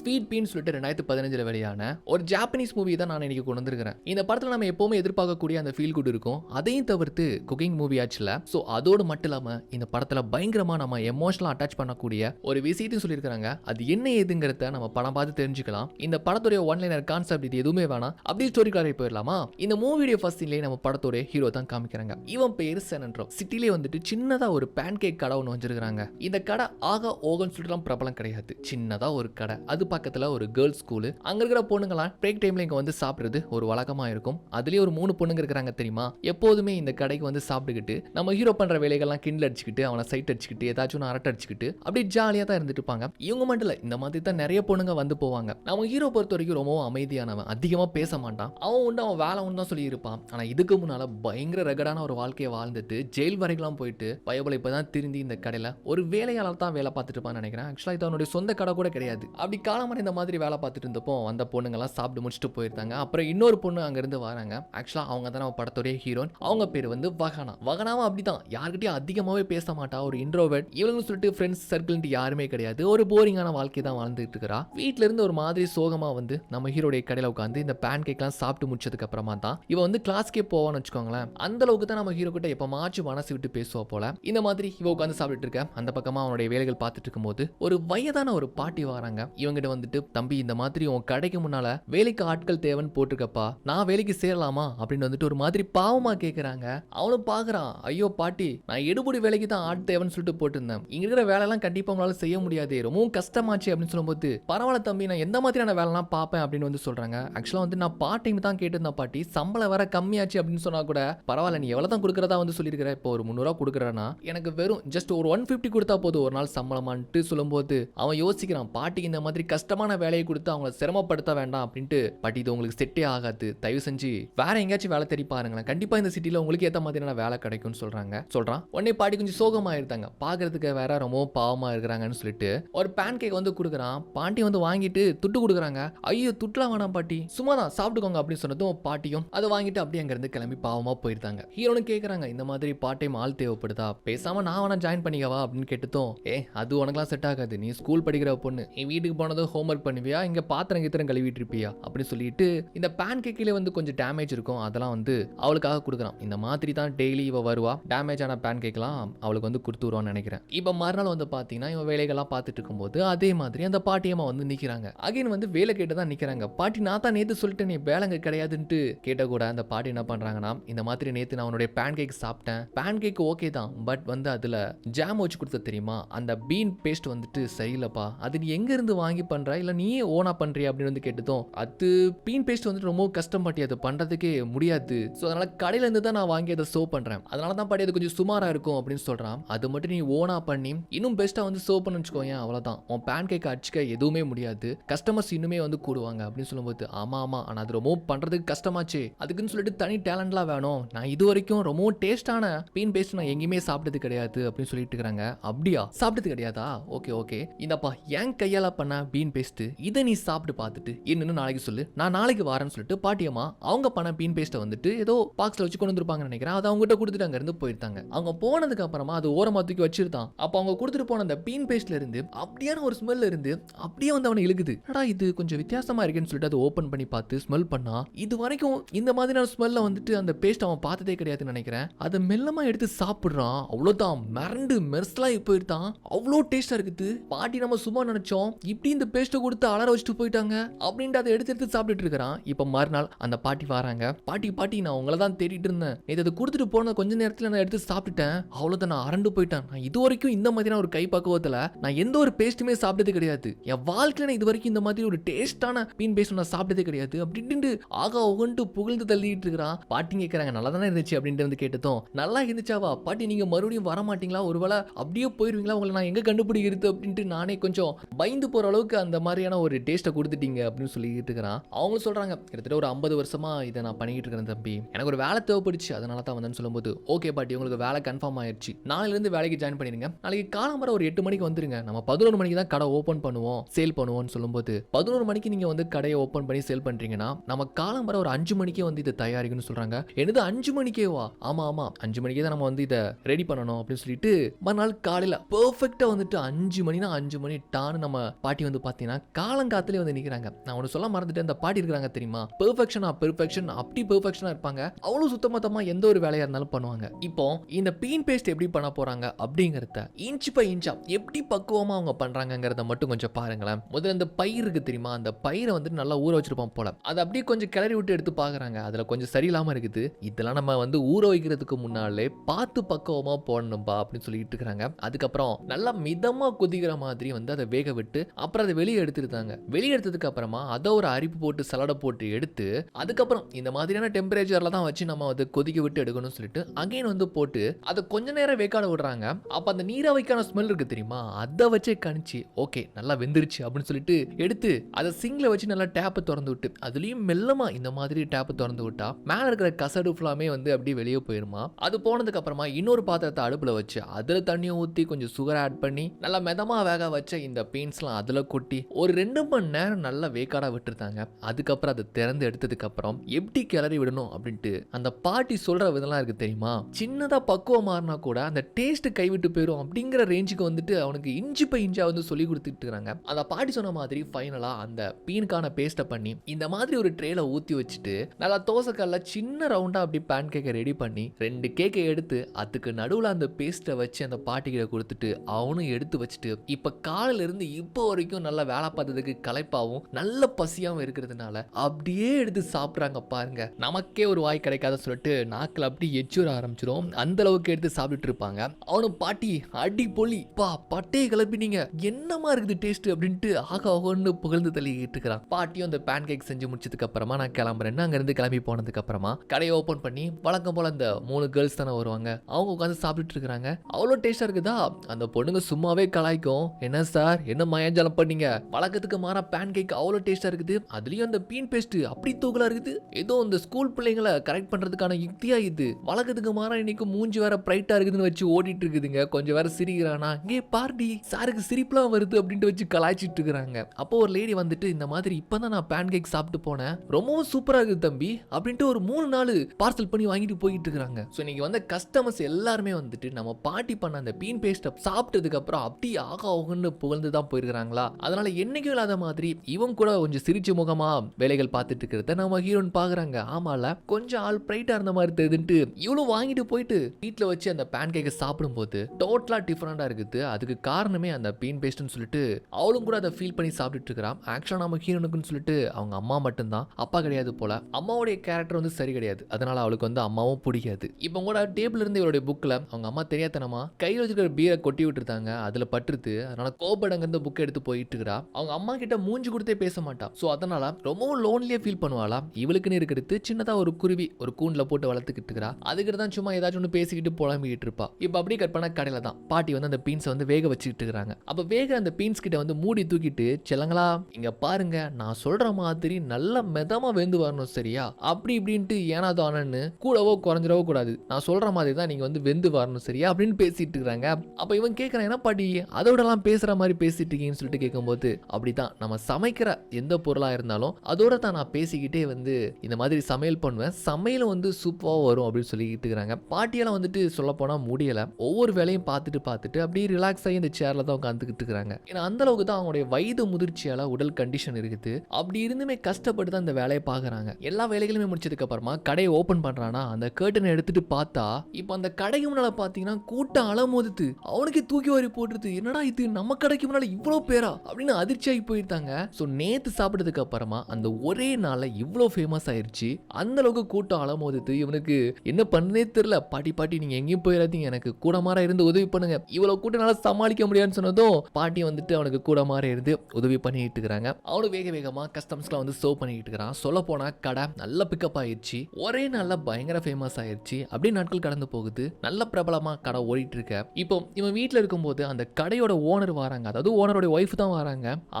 Sweet பீன்னு சொல்லிட்டு ரெண்டாயிரத்தி பதினஞ்சில் வெளியான ஒரு ஜாப்பனீஸ் மூவி தான் நான் இன்னைக்கு கொண்டு வந்திருக்கிறேன். இந்த படத்தில் நம்ம எப்பவுமே எதிர்பார்க்கக்கூடிய அந்த ஃபீல் குட் இருக்கும். அதையும் தவிர்த்து குக்கிங் மூவி ஆச்சுல. ஸோ அதோடு மட்டும் இல்லாமல் இந்த படத்தில் பயங்கரமாக நம்ம எமோஷனலா அட்டாச் பண்ணக்கூடிய ஒரு விஷயத்தையும் சொல்லியிருக்கிறாங்க. அது என்ன ஏதுங்கிறத நம்ம படம் பார்த்து தெரிஞ்சுக்கலாம். இந்த படத்துடைய ஒன்லைனர் கான்செப்ட் இது எதுவுமே வேணாம். அப்படியே ஸ்டோரி காரை போயிடலாமா? இந்த மூவியுடைய ஃபர்ஸ்ட் சீன்லேயே நம்ம படத்துடைய ஹீரோ தான் காமிக்கிறாங்க. இவன் பேர் செனன்ட்ரம் சிட்டிலே வந்துட்டு சின்னதாக ஒரு பேன் கேக் கடை ஒன்று வச்சிருக்காங்க இந்த கடை ஆக ஓகன் சொல்லிட்டுலாம் பிரபலம் கிடையாது. சின்னதாக ஒரு கடை. அது பக்கத்தில் ஒரு கேர்ள்ஸ் ஸ்கூலு அங்கே இருக்கிற பொண்ணுங்களாம் பிரேக் டைமில் இங்கே வந்து சாப்பிடுறது ஒரு வழக்கமாக இருக்கும். அதுலேயே ஒரு மூணு பொண்ணுங்க இருக்கிறாங்க தெரியுமா? எப்போதுமே இந்த கடைக்கு வந்து சாப்பிட்டுக்கிட்டு நம்ம ஹீரோ பண்ணுற வேலைகள்லாம் கிண்டில் அடிச்சுக்கிட்டு அவனை சைட் அடிச்சுக்கிட்டு ஏதாச்சும் ஒன்று அரட்டை அடிச்சுக்கிட்டு அப்படியே ஜாலியாக தான் இருந்துட்டு இருப்பாங்க. இவங்க மட்டும் இல்லை இந்த மாதிரி தான் நிறைய பொண்ணுங்க வந்து போவாங்க. நம்ம ஹீரோ பொறுத்த வரைக்கும் ரொம்பவும் அமைதியானவன். அதிகமாக பேச மாட்டான். அவன் உண்டு அவன் வேலை உண்டு தான் சொல்லியிருப்பான். ஆனால் இதுக்கு முன்னால் பயங்கர ரகடான ஒரு வாழ்க்கையை வாழ்ந்துட்டு ஜெயில் வரைக்கும் போயிட்டு பயபல இப்போ தான் திருந்தி இந்த கடையில் ஒரு வேலையாளர் தான் வேலை பார்த்துட்டு இருப்பான்னு நினைக்கிறேன். ஆக்சுவலாக இது அவனுடைய சொந்த கடை கூட கிடையாது. அப்படி காலமான இந்த மாதிரி வேலை பார்த்துட்டு இருந்தப்போ அந்த பொண்ணுங்கெல்லாம் சாப்பிட்டு முடிச்சுட்டு போயிருந்தாங்க. அப்புறம் இன்னொரு பொண்ணு அங்கேருந்து வராங்க. ஆக்சுவலாக அவங்க தான் நம்ம படத்துடைய ஹீரோன் அவங்க பேர் வந்து வகனா வகனாவும் அப்படிதான் யார்கிட்டயும் அதிகமாகவே பேச மாட்டா. ஒரு இன்ட்ரோவெட் இவங்கன்னு சொல்லிட்டு ஃப்ரெண்ட்ஸ் சர்க்கிள்ன்ட்டு யாருமே கிடையாது. ஒரு போரிங்கான வாழ்க்கை தான் வாழ்ந்துட்டு இருக்கிறா. வீட்டில இருந்து ஒரு மாதிரி சோகமாக வந்து நம்ம ஹீரோடைய கடையில் உட்காந்து இந்த பேன் கேக்லாம் சாப்பிட்டு முடிச்சதுக்கு அப்புறமா தான் இவ வந்து கிளாஸ்க்கே போவான்னு வச்சுக்கோங்களேன். அந்த அளவுக்கு தான் நம்ம ஹீரோ கிட்ட எப்பமாச்சும் மனசு விட்டு பேசுவா போல. இந்த மாதிரி இவ உட்காந்து சாப்பிட்டு இருக்க. அந்த பக்கமாக அவனுடைய வேலைகள் பார்த்துட்டு இருக்கும்போது ஒரு வயதான ஒரு பாட்டி வராங்க. இவங்கிட்ட வந்துட்டு தம்பி இந்த மாதிரி உன் கடைக்கு முன்னால வேலைக்கு ஆட்கள் தேவைன்னு போட்டிருக்கப்பா நான் வேலைக்கு சேரலாமா? அப்படின்னு வந்துட்டு ஒரு மாதிரி பாவமா கேக்குறாங்க. அவனும் பாக்குறான் ஐயோ பாட்டி நான் எடுபடி வேலைக்கு தான் ஆட் தேவைன்னு சொல்லிட்டு போட்டிருந்தேன். இங்க இருக்கிற வேலைலாம் கண்டிப்பா உங்களால செய்ய முடியாது ரொம்பவும் கஷ்டமாச்சு அப்படின்னு சொல்லும்போது பரவாயில்ல தம்பி நான் எந்த மாதிரியான வேலைலாம் பார்ப்பேன் அப்படின்னு வந்து சொல்றாங்க. ஆக்சுவலா வந்து நான் பார்ட் டைம் தான் கேட்டிருந்தேன் பாட்டி சம்பளம் வேற கம்மியாச்சு அப்படின்னு சொன்னா கூட பரவாயில்ல நீ எவ்வளவு தான் கொடுக்கறதா வந்து சொல்லியிருக்கிற? இப்போ ஒரு முந்நூறுவா கொடுக்குறேன்னா எனக்கு வெறும் ஜஸ்ட் ஒரு ஒன் ஃபிஃப்டி கொடுத்தா போதும் ஒரு நாள் சம்பளமான்ட்டு சொல்லும்போது அவன் யோசிக்கிறான் பாட்டிக்கு இந்த மாதிரி கஷ்டமான வேலையை கொடுத்து அவங்கள சிரமப்படுத்த வேண்டாம் அப்படின்ட்டு பாட்டி இது உங்களுக்கு செட்டே ஆகாது. தயவு செஞ்சு வேற எங்கேயாச்சும் வேலை தேடி பாருங்களேன். கண்டிப்பா இந்த சிட்டியில உங்களுக்கு ஏத்த மாதிரியான வேலை கிடைக்கும்னு சொல்றாங்க. சொல்றான் உடனே பாட்டி கொஞ்சம் சோகமா இருந்தாங்க பாக்குறதுக்கு வேற ரொம்ப பாவமா இருக்கிறாங்கன்னு சொல்லிட்டு ஒரு பேன் கேக் வந்து கொடுக்குறான். பாட்டி வந்து வாங்கிட்டு துட்டு கொடுக்குறாங்க. ஐயோ துட்டுலாம் வேணாம் பாட்டி. சும்மா தான் சாப்பிட்டுக்கோங்க அப்படின்னு சொன்னதும் பாட்டியும் அதை வாங்கிட்டு அப்படியே அங்கிருந்து கிளம்பி பாவமா போயிருந்தாங்க. ஹீரோனு கேக்குறாங்க இந்த மாதிரி பார்ட் டைம் ஆள் தேவைப்படுதா? பேசாம நான் வேணா ஜாயின் பண்ணிக்கவா? அப்படின்னு கேட்டதும் ஏ அது உனக்குலாம் செட் ஆகாது. நீ ஸ்கூல் படிக்கிற பொண்ணு. நீ வீட்டுக்கு போனதும் ஹோம்ஒர்க் பண்ணுவியா? இங்கே பாத்திரம் கித்திரம் கழுவிட்டு இருப்பியா அப்படின்னு சொல்லிட்டு இந்த பேன் கேக்கில் வந்து கொஞ்சம் டேமேஜ் இருக்கும். அதெல்லாம் வந்து அவளுக்காக கொடுக்குறான் இந்த மாதிரி தான் டெய்லி இவ வருவா. டேமேஜ் ஆன பேன் கேக்லாம் அவளுக்கு வந்து கொடுத்துருவான்னு நினைக்கிறேன். இப்போ மறுநாள் வந்து பார்த்தீங்கன்னா இவன் வேலைகள்லாம் பார்த்துட்டு இருக்கும்போது அதே மாதிரி அந்த பாட்டியம்மா வந்து நிற்கிறாங்க அகைன் வந்து வேலை கேட்டு தான் நிற்கிறாங்க பாட்டி நான் தான் நேற்று சொல்லிட்டு நீ வேலைங்க கிடையாதுன்ட்டு. கேட்ட கூட அந்த பாட்டி என்ன பண்ணுறாங்கன்னா இந்த மாதிரி நேற்று நான் உன்னுடைய பேன் கேக் சாப்பிட்டேன். பேன் கேக் ஓகே தான். பட் வந்து அதில் ஜாம் வச்சு கொடுத்த தெரியுமா? அந்த பீன் பேஸ்ட் வந்துட்டு சரியில்லைப்பா. அது நீ எங்கேருந்து வாங்கி பண்ணுற இல்லை நீயே ஓனா பண்ணுறியா அப்படின்னு வந்து கேட்டதும் அது பீன் பேஸ்ட் வந்துட்டு ரொம்ப கஷ்டம் பாட்டி. அது பண்ணுறதுக்கே முடியாது. ஸோ அதனால கடையிலேருந்து தான் நான் வாங்கி அதை சோ பண்றேன். அதனால தான் பாட்டி அது கொஞ்சம் சுமாரா இருக்கும் அப்படின்னு சொல்றான். அது மட்டும் நீ ஓனா பண்ணி இன்னும் பெஸ்ட்டா வந்து சோ பண்ணு வச்சுக்கோங்க அவ்வளோதான் உன் பேன் கேக் அடிச்சுக்க எதுவுமே முடியாது. கஸ்டமர்ஸ் இன்னுமே வந்து கூடுவாங்க அப்படின்னு சொல்லும்போது ஆமா ஆமா ஆனா அது ரொம்ப பண்றதுக்கு கஷ்டமாச்சு. அதுக்குன்னு சொல்லிட்டு தனி டேலண்ட்லாம் வேணும். நான் இது வரைக்கும் ரொம்பவும் டேஸ்டான பீன் பேஸ்ட் நான் எங்கேயுமே சாப்பிட்டது கிடையாது அப்படின்னு சொல்லிட்டு இருக்காங்க அப்படியா? சாப்பிட்டது கிடையாதா? Okay okay. இந்தப்பா என் கையால பண்ண பீன் பேஸ்ட் இதை நீ சாப்பிட்டு பார்த்துட்டு என்னன்னு நாளைக்கு சொல்லு. நான் நாளைக்கு வரேன்னு சொல்லிட்டு பாட்டியம்மா அவங்க பண்ண பீன் பேஸ்ட்டை வந்துட்டு ஏதோ பாக்ஸில் வச்சு கொண்டு வந்திருப்பாங்கன்னு நினைக்கிறேன். அதை அவங்ககிட்ட கொடுத்துட்டு அங்கேருந்து போயிருந்தாங்க. அவங்க போனதுக்கு அப்புறமா அது ஓரமாக தூக்கி வச்சிருந்தான். அப்போ அவங்க கொடுத்துட்டு போன அந்த பீன் பேஸ்ட்ல இருந்து அப்படியான ஒரு ஸ்மெல் இருந்து அப்படியே வந்து அவனை இழுக்குது. அடா இது? கொஞ்சம் வித்தியாசமா இருக்கேன்னு சொல்லிட்டு அதை ஓப்பன் பண்ணி பார்த்து ஸ்மெல் பண்ணா இது வரைக்கும் இந்த மாதிரியான ஸ்மெல்ல வந்துட்டு அந்த பேஸ்ட் அவன் பார்த்ததே கிடையாதுன்னு நினைக்கிறேன். அதை மெல்லமா எடுத்து சாப்பிடுறான். அவ்வளோதான் மிரண்டு மெர்ஸ்லாம் போயிருந்தான். அவ்வளோ டேஸ்டா இருக்குது. பாட்டி நம்ம சும்மா நினைச்சோம். இப்படி இந்த பேஸ்ட்டை கொடுத்து அலற வச்சுட்டு போயிட்டாங்க அப்படின்ட்டு அதை எடுத்து எடுத்து சாப்பிட்டுட்டு இருக்கிறான். இப்போ மறுநாள் அந்த பாட்டி வராங்க. பாட்டி பாட்டி நான் உங்களை தான் தேடிட்டு இருந்தேன். நேற்று அதை கொடுத்துட்டு போன கொஞ்ச நேரத்தில் நான் எடுத்து சாப்பிட்டுட்டேன். அவ்வளோதான் நான் அரண்டு போயிட்டேன். நான் இது வரைக்கும் இந்த மாதிரியான ஒரு கை பக்குவத்தில் நான் எந்த ஒரு பேஸ்ட்டுமே சாப்பிட்டது கிடையாது. என் வாழ்க்கையில் நான் இது வரைக்கும் இந்த மாதிரி ஒரு டேஸ்டான மீன் பேஸ்ட் நான் சாப்பிட்டதே கிடையாது. அப்படின்ட்டு ஆகா ஒகன்ட்டு புகழ்ந்து தள்ளிட்டு இருக்கிறான். பாட்டி கேட்குறாங்க நல்லா தானே இருந்துச்சு? அப்படின்ட்டு வந்து கேட்டதும் நல்லா இருந்துச்சாவா? பாட்டி நீங்கள் மறுபடியும் வர மாட்டீங்களா ஒருவேளை அப்படியே போயிருவீங்களா? உங்களை நான் எங்கே கண்டுபிடிக்கிறது? அப்படின்ட்டு நானே கொஞ்சம் பயந்து போகிற அளவுக்கு அந்த மாதிரியான ஒரு டேஸ்ட்டை கொடுத்துட்டீங்க அப்படின்னு சொல்லிக்கிட்டு இருக்கிறான். அவங்க சொல்கிறாங்க கிட்டத்தட்ட ஒரு ஐம்பது வருஷமா இதை நான் பண்ணிக்கிட்டு இருக்கிறேன் தம்பி. எனக்கு ஒரு வேலை தேவைப்படுச்சு. அதனால தான் வந்தேன்னு சொல்லும்போது ஓகே பாட்டி உங்களுக்கு வேலை கன்ஃபார்ம் ஆயிடுச்சு நாளையில வேலைக்கு ஜாயின் பண்ணிடுங்க. நாளைக்கு காலம்பரம் ஒரு எட்டு மணிக்கு வந்துருங்க. நம்ம பதினொரு மணிக்கு தான் கடை ஓப்பன் பண்ணுவோம் சேல் பண்ணுவோம்னு சொல்லும்போது பதினோரு மணிக்கு நீங்கள் வந்து கடையை ஓப்பன் பண்ணி சேல் பண்ணுறீங்கன்னா நம்ம காலம்பரம் ஒரு அஞ்சு மணிக்கே வந்து இதை தயாரிக்கணும்னு சொல்கிறாங்க என்னது அஞ்சு மணிக்கேவா? ஆமா ஆமா. அஞ்சு மணிக்கே தான் நம்ம வந்து இதை ரெடி பண்ணணும் அப்படின்னு சொல்லிட்டு மறுநாள் காலையில் பர்ஃபெக்டாக வந்துட்டு அஞ்சு மணினா அஞ்சு மணி டான்னு நம்ம பாட்டி வந்து பார்த்தீங்கன்னா காலங்காத்திலே வந்து நிற்கிறாங்க நான் ஒன்று சொல்ல மறந்துட்டு அந்த பாட்டி இருக்கிறாங்க தெரியுமா? பெர்ஃபெக்ஷனா பெர்ஃபெக்ஷன் அப்படி பெர்ஃபெக்ஷனாக இருப்பாங்க. அவ்வளோ சுத்தமொத்தமாக எந்த ஒரு வேலையாக இருந்தாலும் பண்ணுவாங்க. இப்போ இந்த பீன் பேஸ்ட் எப்படி பண்ண போறாங்க அப்படிங்கிறத இன்ச் பை இன்ச்சா எப்படி பக்குவமாக அவங்க பண்ணுறாங்கிறத மட்டும் கொஞ்சம் பாருங்களேன். முதல்ல இந்த பயிர் இருக்கு தெரியுமா? அந்த பயிரை வந்து நல்லா ஊற வச்சிருப்போம் போல. அதை அப்படியே கொஞ்சம் கிளறி விட்டு எடுத்து பார்க்குறாங்க அதில் கொஞ்சம் சரியில்லாமல் இருக்குது. இதெல்லாம் நம்ம வந்து ஊற வைக்கிறதுக்கு முன்னாலே பார்த்து பக்குவமாக போடணும்பா அப்படின்னு சொல்லிட்டு இருக்கிறாங்க அதுக்கப்புறம் நல்லா மிதமாக கொதிக்கிற மாதிரி வந்து அதை வேக விட்டு அப்புறம் அதை வெளியே எடுத்துருந்தாங்க வெளியே எடுத்ததுக்கு அப்புறமா அதை ஒரு அரிப்பு போட்டு சலடை போட்டு எடுத்து அதுக்கப்புறம் இந்த மாதிரியான டெம்பரேச்சரில் தான் வச்சு நம்ம அதை கொதிக்க விட்டு எடுக்கணும்னு சொல்லிட்டு அகைன் வந்து போட்டு அதை கொஞ்ச நேரம் வேக்காட விடுறாங்க. அப்போ அந்த நீராவைக்கான ஸ்மெல் இருக்கு தெரியுமா? அதை வச்சே கணிச்சு ஓகே நல்லா வெந்துருச்சு அப்படின்னு சொல்லிட்டு எடுத்து அதை சிங்கில் வச்சு நல்லா டேப்பை திறந்து விட்டு அதுலேயும் மெல்லமா இந்த மாதிரி டேப்பை திறந்து விட்டா மேலே இருக்கிற கசடு ஃபுல்லாமே வந்து அப்படியே வெளியே போயிருமா? அது போனதுக்கு அப்புறமா இன்னொரு பாத்திரத்தை அடுப்பில் வச்சு அதில் தண்ணியை ஊற்றி கொஞ்சம் சுகர் ஆட் பண்ணி நல்லா மெதமாக வேக வச்ச இந்த பீன்ஸ்லாம் அதில் கொட்டி ஒரு ரெண்டு மணி நேரம் நல்லா வேக்காடாக விட்டுருந்தாங்க. அதுக்கப்புறம் அதை திறந்து எடுத்ததுக்கப்புறம் எப்படி கிளறி விடணும் அப்படின்ட்டு அந்த பாட்டி சொல்கிற விதம்லாம் இருக்குது தெரியுமா? சின்னதாக பக்குவம் மாறினா கூட அந்த டேஸ்ட்டு கைவிட்டு போயிடும் அப்படிங்கிற ரேஞ்சுக்கு வந்துட்டு அவனுக்கு இஞ்சி பை இஞ்சா வந்து சொல்லி கொடுத்துட்டு இருக்காங்க. அந்த பாட்டி சொன்ன மாதிரி ஃபைனலாக அந்த பீனுக்கான பேஸ்ட்டை பண்ணி இந்த மாதிரி ஒரு ட்ரேல ஊற்றி வச்சுட்டு நல்லா தோசைக்கல்ல சின்ன ரவுண்டாக அப்படி பேன் கேக்கை ரெடி பண்ணி ரெண்டு கேக்கை எடுத்து அதுக்கு நடுவில் அந்த பேஸ்ட்டை வச்சு அந்த பாட்டிக்கிட்ட கொடுத்துட்டு அவனும் எடுத்து வச்சுட்டு இப்போ காலையிலேருந்து இப்போ வரைக்கும் நல்லா வேலை பார்த்ததுக்கு களைப்பாகவும் நல்ல பசியாகவும் இருக்கிறதுனால அப்படியே எடுத்து சாப்பிட்றாங்க பாருங்க. நமக்கே ஒரு வாய் கிடைக்காத சொல்லிட்டு நாக்கில் அப்படி எச்சூர ஆரம்பிச்சிடும் அந்த அளவுக்கு எடுத்து சாப்பிட்டுட்டு இருப்பாங்க. அவனும் பாட்டி அடி பொலி. பா பட்டையை கிளப்பினீங்க. என்னமா இருக்குது டேஸ்ட் அப்படின்ட்டு ஆக ஆகன்னு புகழ்ந்து தள்ளிக்கிட்டு இருக்கிறான். பாட்டியும் அந்த பேன் கேக் செஞ்சு முடிச்சதுக்கு அப்புறமா நான் கிளம்புறேன்னு அங்கிருந்து கிளம்பி போனதுக்கு அப்புறமா கடையை ஓப்பன் பண்ணி வழக்கம் போல அந்த மூணு கேர்ள்ஸ் தானே வருவாங்க. அவங்க உட்காந்து சாப்பிட்டுட்டு இருக்கிறாங்க. அவ்வளோ டேஸ்டா இருக்குதா? அந்த பொண்ணுங்க சும்மாவே கலாய்க்கும். என்ன சார் என்ன மயாஜாலம் பண்ணீங்க? வழக்கத்துக்கு மாறா பேன் கேக் அவ்வளோ டேஸ்டா இருக்குது. அதுலயும் அந்த பீன் பேஸ்ட் அப்படி தூக்கலா இருக்குது. ஏதோ இந்த ஸ்கூல் பிள்ளைங்களை கரெக்ட் பண்றதுக்கான யுக்தியா இது. வழக்கத்துக்கு மாறா இன்னைக்கு மூஞ்சி வேற பிரைட்டா இருக்குதுன்னு வச்சு ஓடிட்டு இருக்குதுங்க. கொஞ்சம் வேற சிரிக்கிறானா? இங்கே பார்டி சாருக்கு சிரிப்புலாம் வருது அப்படின்ட்டு வச்சு கலாய்ச்சிட்டு இருக்கிறாங்க. அப்போ ஒரு லேடி வந்துட்டு இந்த மாதிரி இப்பதான் நான் பேன் கேக் சாப்பிட்டு போனேன். ரொம்பவும் சூப்பரா இருக்குது தம்பி அப்படின்ட்டு ஒரு மூணு நாள் பார்சல் பண்ணி வாங்கிட்டு போயிட்டு இருக்கிறாங்க. ஸோ இன்னைக்கு வந்த கஸ்டமர்ஸ் எல்லாருமே வந்துட்டு நம்ம பாட்டி பண்ண அந்த பீன் பேஸ்ட்டை சாப்பிட்டதுக்கு அப்புறம் அப்படி ஆக ஆகுன்னு புகழ்ந்து தான் போயிருக்கிறாங்களா? அதனால அதனால் என்னைக்கும் இல்லாத மாதிரி இவன் கூட கொஞ்சம் சிரிச்ச முகமாக வேலைகள் பார்த்துட்டு இருக்கிறத நம்ம ஹீரோன் பார்க்குறாங்க ஆமால கொஞ்சம் ஆள் பிரைட்டாக இருந்த மாதிரி தெரியுதுன்ட்டு இவ்வளோ வாங்கிட்டு போயிட்டு வீட்டில் வச்சு அந்த பேன் கேக்கை சாப்பிடும்போது டோட்டலாக டிஃப்ரெண்ட்டாக இருக்குது. அதுக்கு காரணமே அந்த பீன் பேஸ்ட்னு சொல்லிட்டு அவளும் கூட அதை ஃபீல் பண்ணி சாப்பிட்டுட்டு இருக்கிறான். ஆக்சுவலாக நம்ம ஹீரோனுக்குன்னு சொல்லிட்டு அவங்க அம்மா மட்டும்தான். அப்பா கிடையாது போல. அம்மாவுடைய கேரக்டர் வந்து சரி கிடையாது. அதனால அவளுக்கு வந்து அம்மாவும் பிடிக்காது. இப்போ கூட டேபிள் இருந்து இவருடைய புக்கில் அவங்க அம்மா தெரியாதனமா கையில் வச்சிருக்கிற பீரை கொட்டி விட்டுருந்தாங்க. அதில் பட்டுருது. அதனால கோபடங்க புக்கை எடுத்து போயிட்டு இருக்கிறா அவங்க அம்மா கிட்ட மூஞ்சி கொடுத்தே பேச மாட்டா. ஸோ அதனால ரொம்பவும் லோன்லியா ஃபீல் பண்ணுவாளா? இவளுக்குன்னு இருக்கிறது சின்னதா ஒரு குருவி ஒரு கூண்டில் போட்டு வளர்த்துக்கிட்டு இருக்கிறா. அதுக்கிட்ட தான் சும்மா ஏதாச்சும் ஒன்று பேசிக்கிட்டு புலம்பிக்கிட்டு இருப்பா. இப்போ அப்படியே கட் கடையில் கடையில தான். பாட்டி வந்து அந்த பீன்ஸை வந்து வேக வச்சுக்கிட்டு இருக்கிறாங்க. அப்போ வேக அந்த பீன்ஸ் கிட்ட வந்து மூடி தூக்கிட்டு செல்லங்களா இங்க பாருங்க. நான் சொல்ற மாதிரி நல்ல மெதமா வெந்து வரணும் சரியா? அப்படி இப்படின்ட்டு ஏனா தானன்னு கூடவோ குறைஞ்சிடவோ கூடாது. நான் சொல்ற மாதிரி தான் நீங்க வந்து வெந்து வரணும் சரியா? அப்படின்னு பேசிட்டு இருக்கிறாங்க. அப்போ இவன் கேட்கறான் என்ன பாட்டி? அதோடலாம் பேசுற மாதிரி பேசிட்டு இருக்கீங்கன்னு சொல்லிட்டு கேட்கும்போது அப்படிதான் நம்ம சமைக்கிற எந்த பொருளாக இருந்தாலும் அதோட தான் நான் பேசிக்கிட்டே வந்து இந்த மாதிரி சமையல் பண்ணுவேன். சமையல் வந்து சூப்பராக வரும் அப்படின்னு சொல்லிக்கிட்டு இருக்கிறாங்க. பாட்டியெல்லாம் வந்துட்டு சொல்ல முடியலை. ஒவ்வொரு வேலையும் பார்த்துட்டு பார்த்துட்டு அப்படியே ரிலாக்ஸ் ஆகி இந்த சேரில் தான் உட்காந்துக்கிட்டு இருக்கிறாங்க. ஏன்னா அந்த அளவுக்கு தான் அவங்களுடைய வயது முதிர்ச்சியால உடல் கண்டிஷன் இருக்குது. அப்படி இருந்துமே கஷ்டப்பட்டு தான் இந்த வேலையை பார்க்குறாங்க. எல்லா வேலைகளுமே முடிச்சதுக்கு அப்புறமா கடையை ஓப்பன் பண்ணுறானா அந்த கேர்டனை எடுத்துட்டு பார்த்தா இப்போ அந்த கடைக்கு முன்னால் பார்த்தீங்கன்னா கூட்டம் அலமோதுது. அவனுக்கே தூக்கி வாரி போட்டுருது. என்னடா இது? நம்ம கடைக்கு முன்னால் இவ்வளோ பேரா? அப்படின்னு அதிர்ச்சியாகி போயிருந்தாங்க ஸோ நேற்று சாப்பிட்டதுக்கு அப்புறமா அந்த ஒரே நாளில் இவ்வளோ ஃபேமஸ் ஆயிடுச்சு அந்த அளவுக்கு கூட்டம் அலமோதித்து இவனுக்கு என்ன பண்ணே தெரியல. பாட்டி பாட்டி நீங்க எங்கேயும் போயிடாதீங்க எனக்கு கூட மாற இருந்து உதவி பண்ணுங்க. இவ்வளவு கூட்டம்னால சமாளிக்க முடியாதுன்னு சொன்னதும் பாட்டி வந்துட்டு அவனுக்கு கூட மாற இருந்து உதவி பண்ணிட்டு இருக்கிறாங்க. அவனு வேக வேகமா கஸ்டம்ஸ்லாம் வந்து சர்வ் பண்ணிட்டு இருக்கிறான். சொல்ல போனா கடை நல்ல பிக்கப் ஆயிடுச்சு ஒரே நாளில் பயங்கர ஃபேமஸ் ஆயிடுச்சு அப்படியே நாட்கள் கடந்து போகுது. நல்ல பிரபலமா கடை ஓடிட்டு இருக்க. இப்போ இவன் வீட்ல இருக்கும்போது அந்த கடையோட ஓனர் வராங்க. அதாவது ஓனரோட ஒய்ஃப் தான் வராங்க.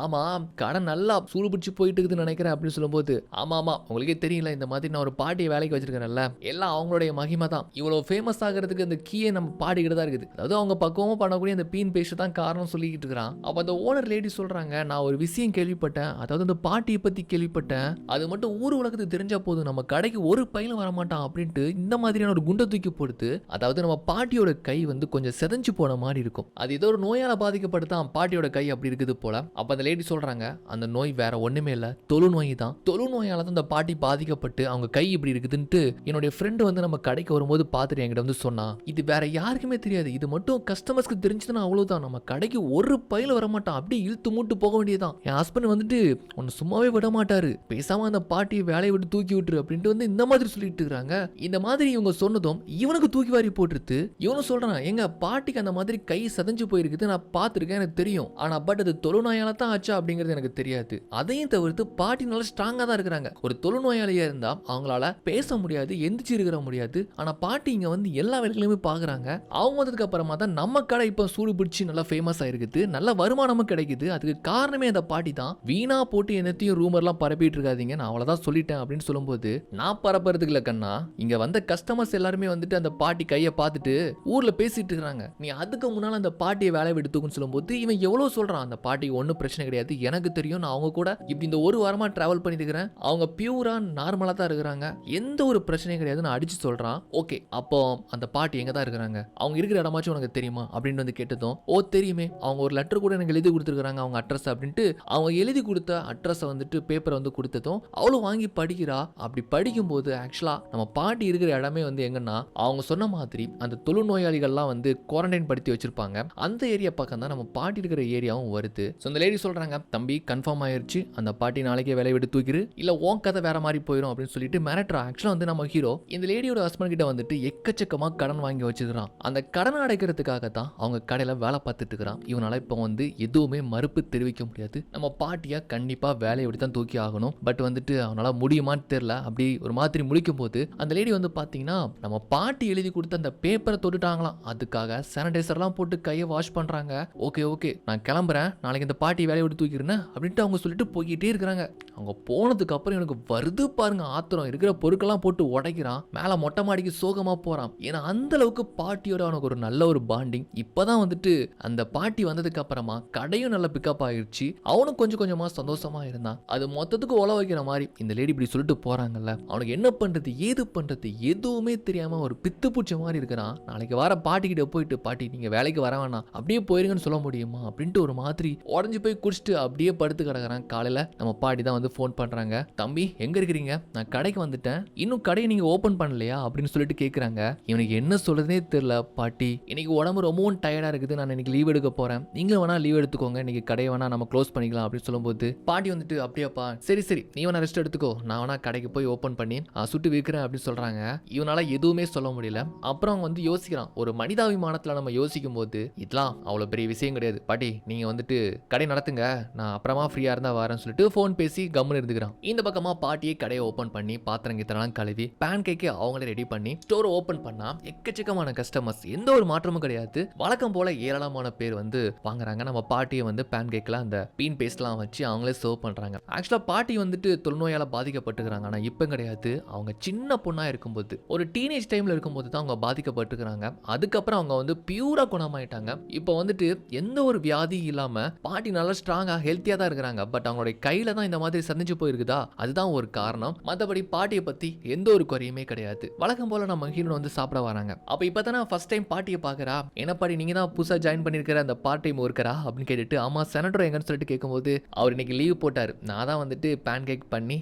ஆமாம் கடை நல்லா சூடு பிடிச்சி போயிட்டு இருக்குதுன்னு நினைக்கிறேன் அப்படின்னு சொல்லும்போது ஆமாம் ஆமா உங்களுக்கே தெரியல இந்த மாதிரி நான் ஒரு பாட்டியை வேலைக்கு வச்சிருக்கேன்ல எல்லாம் அவங்களுடைய மகிமை தான். இவ்வளோ ஃபேமஸ் ஆகிறதுக்கு அந்த கீயை நம்ம பாடிக்கிட்டு தான் இருக்குது. அதாவது அவங்க பக்குவமாக பண்ணக்கூடிய அந்த பீன் பேஸ்ட் தான் காரணம் சொல்லிக்கிட்டு இருக்கிறான். அப்போ அந்த ஓனர் லேடி சொல்கிறாங்க நான் ஒரு விஷயம் கேள்விப்பட்டேன். அதாவது அந்த பாட்டியை பற்றி கேள்விப்பட்டேன். அது மட்டும் ஊர் உலகத்துக்கு தெரிஞ்சால் போதும். நம்ம கடைக்கு ஒரு பையனும் வரமாட்டான் அப்படின்ட்டு இந்த மாதிரியான ஒரு குண்டை தூக்கி போடுத்து அதாவது நம்ம பாட்டியோட கை வந்து கொஞ்சம் செதஞ்சு போன மாதிரி இருக்கும். அது ஏதோ ஒரு நோயால் பாதிக்கப்பட்டு தான் பாட்டியோட கை அப்படி இருக்குது போல. அப்போ அந்த லேடி சொல்கிறாங்க அந்த நோய் வேற ஒன்றுமே இல்லை தொழு நோய் தான் தொழு நோயால் தான் அந்த பாட்டி பாதிக்கப்பட்டு அவங்க கை இப்படி இருக்குதுன்ட்டு என்னுடைய ஃப்ரெண்டு வந்து நம்ம கடைக்கு வரும்போது பார்த்துட்டு என்கிட்ட வந்து சொன்னான் இது வேற யாருக்குமே தெரியாது. இது மட்டும் கஸ்டமர்ஸ்க்கு தெரிஞ்சதுன்னா அவ்வளோதான் நம்ம கடைக்கு ஒரு பையில வர மாட்டான் அப்படியே இழுத்து மூட்டு போக வேண்டியதுதான். என் ஹஸ்பண்ட் வந்துட்டு உன்னை சும்மாவே விட மாட்டாரு. பேசாம அந்த பாட்டியை வேலையை விட்டு தூக்கி விட்டுரு. அப்படின்ட்டு வந்து இந்த மாதிரி சொல்லிட்டு இருக்காங்க. இந்த மாதிரி இவங்க சொன்னதும் இவனுக்கு தூக்கி வாரி போட்டுருது இவனும் சொல்றான் எங்க பாட்டிக்கு அந்த மாதிரி கை சதஞ்சு போயிருக்குது. நான் பார்த்துருக்கேன் எனக்கு தெரியும். ஆனா பட் அது தொழுநோயால தான் ஆச்சா அப்படிங்கிறது எனக்கு தெரியாது. அதையும் தவிர்த்து பாட்டி நல்லா ஸ்ட்ராங்காக தான் இருக்கிறாங்க. ஒரு தொழுநோயாளியா இருந்தா அவங்களால பேச முடியாது எந்திரிச்சு இருக்கிற முடியாது. ஆனா பாட்டி இங்க வந்து எல்லா வேலைகளையுமே பாக்குறாங்க. அவங்க வந்ததுக்கு அப்புறமா தான் நம்ம கடை இப்போ சூடு பிடிச்சி நல்லா ஃபேமஸ் ஆயிருக்குது. நல்ல வருமானமும் கிடைக்குது. அதுக்கு காரணமே அந்த பாட்டி தான். வீணா போட்டு என்னத்தையும் ரூமர்லாம் பரப்பிட்டு இருக்காதீங்க. நான் அவ்வளவுதான் சொல்லிட்டேன் அப்படின்னு சொல்லும்போது நான் பரப்புறதுக்கு இல்ல கண்ணா. இங்க வந்த கஸ்டமர்ஸ் எல்லாருமே வந்துட்டு அந்த பாட்டி கையை பார்த்துட்டு ஊர்ல பேசிட்டு இருக்காங்க நீ அதுக்கு முன்னால அந்த பாட்டியை வேலை விட்டு சொல்லும்போது இவன் எவ்வளவு சொல்றான்? அந்த பாட்டிக்கு ஒன்றும் பிரச்சனை கிடையாது. எனக்கு தெரியும் நான் அவங்க கூட இப்படி இந்த ஒரு வாரமா டிராவல் பண்ணிட்டு இருக்கிறேன் அவங்க பியூரா நார்மலா தான் இருக்கிறாங்க. எந்த ஒரு பிரச்சனையும் கிடையாது நான் அடிச்சு சொல்றான். ஓகே அப்போ அந்த பாட்டி எங்க தான் இருக்கிறாங்க? அவங்க இருக்கிற இடமாச்சும் உனக்கு தெரியுமா? அப்படின்னு வந்து கேட்டதும் ஓ தெரியுமே. அவங்க ஒரு லெட்டர் கூட எனக்கு எழுதி கொடுத்துருக்காங்க அவங்க அட்ரஸ் அப்படின்ட்டு அவங்க எழுதி கொடுத்த அட்ரஸை வந்துட்டு பேப்பரை வந்து கொடுத்ததும் அவளும் வாங்கி படிக்கிறா. அப்படி படிக்கும்போது ஆக்சுவலா நம்ம பாட்டி இருக்கிற இடமே வந்து எங்கன்னா அவங்க சொன்ன மாதிரி அந்த தொழுநோயாளிகள்லாம் வந்து குவாரண்டைன் படுத்தி வச்சிருப்பாங்க. அந்த ஏரியா பக்கம் தான் நம்ம பாட்டி இருக்கிற ஏரியாவும் வருது. ஸோ அந்த லேடி சொல்கிறாங்க தம்பி கன்ஃபார்ம் ஆயிடுச்சு அந்த பாட்டி நாளைக்கே வேலையை விட்டு தூக்கிரு இல்லை ஓன் கதை வேற மாதிரி போயிடும் அப்படின்னு சொல்லிட்டு மிரட்டுறா. ஆக்சுவலாக வந்து நம்ம ஹீரோ இந்த லேடியோட ஹஸ்பண்ட் கிட்ட வந்துட்டு எக்கச்சக்கமாக கடன் வாங்கி வச்சிருக்கான் அந்த கடனை அடைக்கிறதுக்காக தான் அவங்க கடையில் வேலை பார்த்துட்டு இருக்கிறான். இவனால் இப்போ வந்து எதுவுமே மறுப்பு தெரிவிக்க முடியாது. நம்ம பாட்டியாக கண்டிப்பாக வேலையை விட்டு தான் தூக்கி ஆகணும். பட் வந்துட்டு அவனால் முடியுமான்னு தெரில அப்படி ஒரு மாதிரி முழிக்கும் போது அந்த லேடி வந்து பார்த்தீங்கன்னா நம்ம பாட்டி எழுதி கொடுத்த அந்த பேப்பரை தொட்டுட்டாங்களாம். அதுக்காக சானிடைசர்லாம் போட்டு கையை வாஷ் பண்ணுறாங்க ஓகே ஓகே நான் கிளம்புறேன். நாளைக்கு இந்த பாட்டி வேலையை விட்டு தூக்கிறேன் அப்படின்ட்டு அவங்க சொல்லிட்டு போய்கிட்டே இருக்கிறாங்க. அவங்க போனதுக்கு அப்புறம் எனக்கு வருது பாருங்க ஆத்திரம். இருக்கிற பொருட்கள்லாம் போட்டு உடைக்கிறான். மேலே மொட்டை மாடிக்கு சோகமாக போகிறான் ஏன்னா அந்த அளவுக்கு பாட்டியோட அவனுக்கு ஒரு நல்ல ஒரு பாண்டிங் இப்போதான் வந்துட்டு அந்த பாட்டி வந்ததுக்கு அப்புறமா கடையும் நல்லா பிக்கப் ஆயிடுச்சு அவனும் கொஞ்சம் கொஞ்சமா சந்தோஷமா இருந்தான். அது மொத்தத்துக்கு உல வைக்கிற மாதிரி இந்த லேடி இப்படி சொல்லிட்டு போறாங்கல்ல. அவனுக்கு என்ன பண்றது ஏது பண்றது எதுவுமே தெரியாம ஒரு பித்து பூச்ச மாதிரி இருக்கிறான். நாளைக்கு வர பாட்டி கிட்ட போயிட்டு பாட்டி நீங்க வேலைக்கு வர வேணாம். அப்படியே போயிருங்கன்னு சொல்ல முடியுமா? அப்படின்ட்டு ஒரு மாதிரி உடஞ்சி போய் குடிச்சிட்டு அப்படியே படுத்து கிடக்குறான். காலையில் நம்ம பாட்டி தான் வந்து ஃபோன் பண்ணுறாங்க தம்பி எங்கே இருக்கிறீங்க? நான் கடைக்கு வந்துட்டேன். இன்னும் கடையை நீங்கள் ஓப்பன் பண்ணலையா? அப்படின்னு சொல்லிட்டு கேட்குறாங்க இவனுக்கு என்ன சொல்றதுனே தெரில பாட்டி. இன்னைக்கு உடம்பு ரொம்பவும் டயர்டாக இருக்குது. நான் இன்னைக்கு லீவ் எடுக்க போகிறேன் நீங்களும் வேணால் லீவ் எடுத்துக்கோங்க. இன்னைக்கு கடையை வேணால் நம்ம க்ளோஸ் பண்ணிக்கலாம். அப்படின்னு சொல்லும்போது பாட்டி வந்துட்டு அப்படியாப்பா சரி சரி. நீ வேணா ரெஸ்ட் எடுத்துக்கோ. நான் வேணா கடைக்கு போய் ஓப்பன் பண்ணி சுட்டு விற்கிறேன் அப்படின்னு சொல்கிறாங்க இவனால் எதுவுமே சொல்ல முடியல. அப்புறம் அவங்க வந்து யோசிக்கிறான். ஒரு மனிதாபிமானத்தில் நம்ம யோசிக்கும் போது இதெல்லாம் அவ்வளோ பெரிய விஷயம் கிடையாது. பாட்டி நீங்கள் வந்துட்டு கடை நடத்துங்க. நான் அப்புறமா ஃப்ரீயாக இருந்தால் வரேன்னு சொல்லிட்டு ஃபோன் பேசி கம்முன்னு இருந்துக்கிறான். இந்த பக்கமாக பாட்டியே கடையை ஓப்பன் பண்ணி பாத்திரம் கீத்திரம்லாம் கழுவி பேன் கேக்கே அவங்களே ரெடி பண்ணி ஸ்டோரை ஓப்பன் பண்ணால் எக்கச்சக்கமான கஸ்டமர்ஸ் எந்த ஒரு மாற்றமும் கிடையாது. வழக்கம் போல ஏராளமான பேர் வந்து வாங்குறாங்க. நம்ம பாட்டியை வந்து பேன் கேக்கெலாம் அந்த பீன் பேஸ்ட்லாம் வச்சு அவங்களே சர்வ் பண்ணுறாங்க ஆக்சுவலாக பாட்டி வந்துட்டு தொல்நோயால் பாதிக்கப்பட்டுக்கிறாங்க. ஆனால் இப்போ கிடையாது. அவங்க சின்ன பொண்ணாக இருக்கும்போது ஒரு டீனேஜ் டைமில் இருக்கும்போது தான் அவங்க பாதிக்கப்பட்டுக்கிறாங்க. அதுக்கப்புறம் அவங்க வந்து பியூராக குணமாயிட்டாங்க. இப்போ வந்துட்டு எந்த ஒரு வியாதி இல்லாமல் பாட்டி நல்லா ஸ்ட்ராங்காக ஹெல்த்தியாக தான் இருக்கிறாங்க. பட் அவங்களுடைய கையில தான் இந்த மாதிரி சந்திச்சு போயிருக்குதா? அதுதான் ஒரு காரணம். மற்றபடி பாட்டியை பற்றி எந்த ஒரு குறையுமே கிடையாது. வழக்கம் போல் நம்ம ஹீரோ வந்து சாப்பிட வராங்க. அப்ப இப்பதானே ஃபர்ஸ்ட் டைம் பாட்டியை பார்க்குறா? என்ன பாட்டி நீங்கள் தான் புதுசாக ஜாயின் பண்ணியிருக்கிற அந்த பார்ட் டைம் ஒர்க்கரா அப்படின்னு கேட்டுட்டு ஆமாம் செனட்டர் எங்கன்னு சொல்லிட்டு கேட்கும்போது அவர் இன்னைக்கு லீவ் போட்டார். நான் தான் வந்துட்டு பேன் கேக் பண்ணி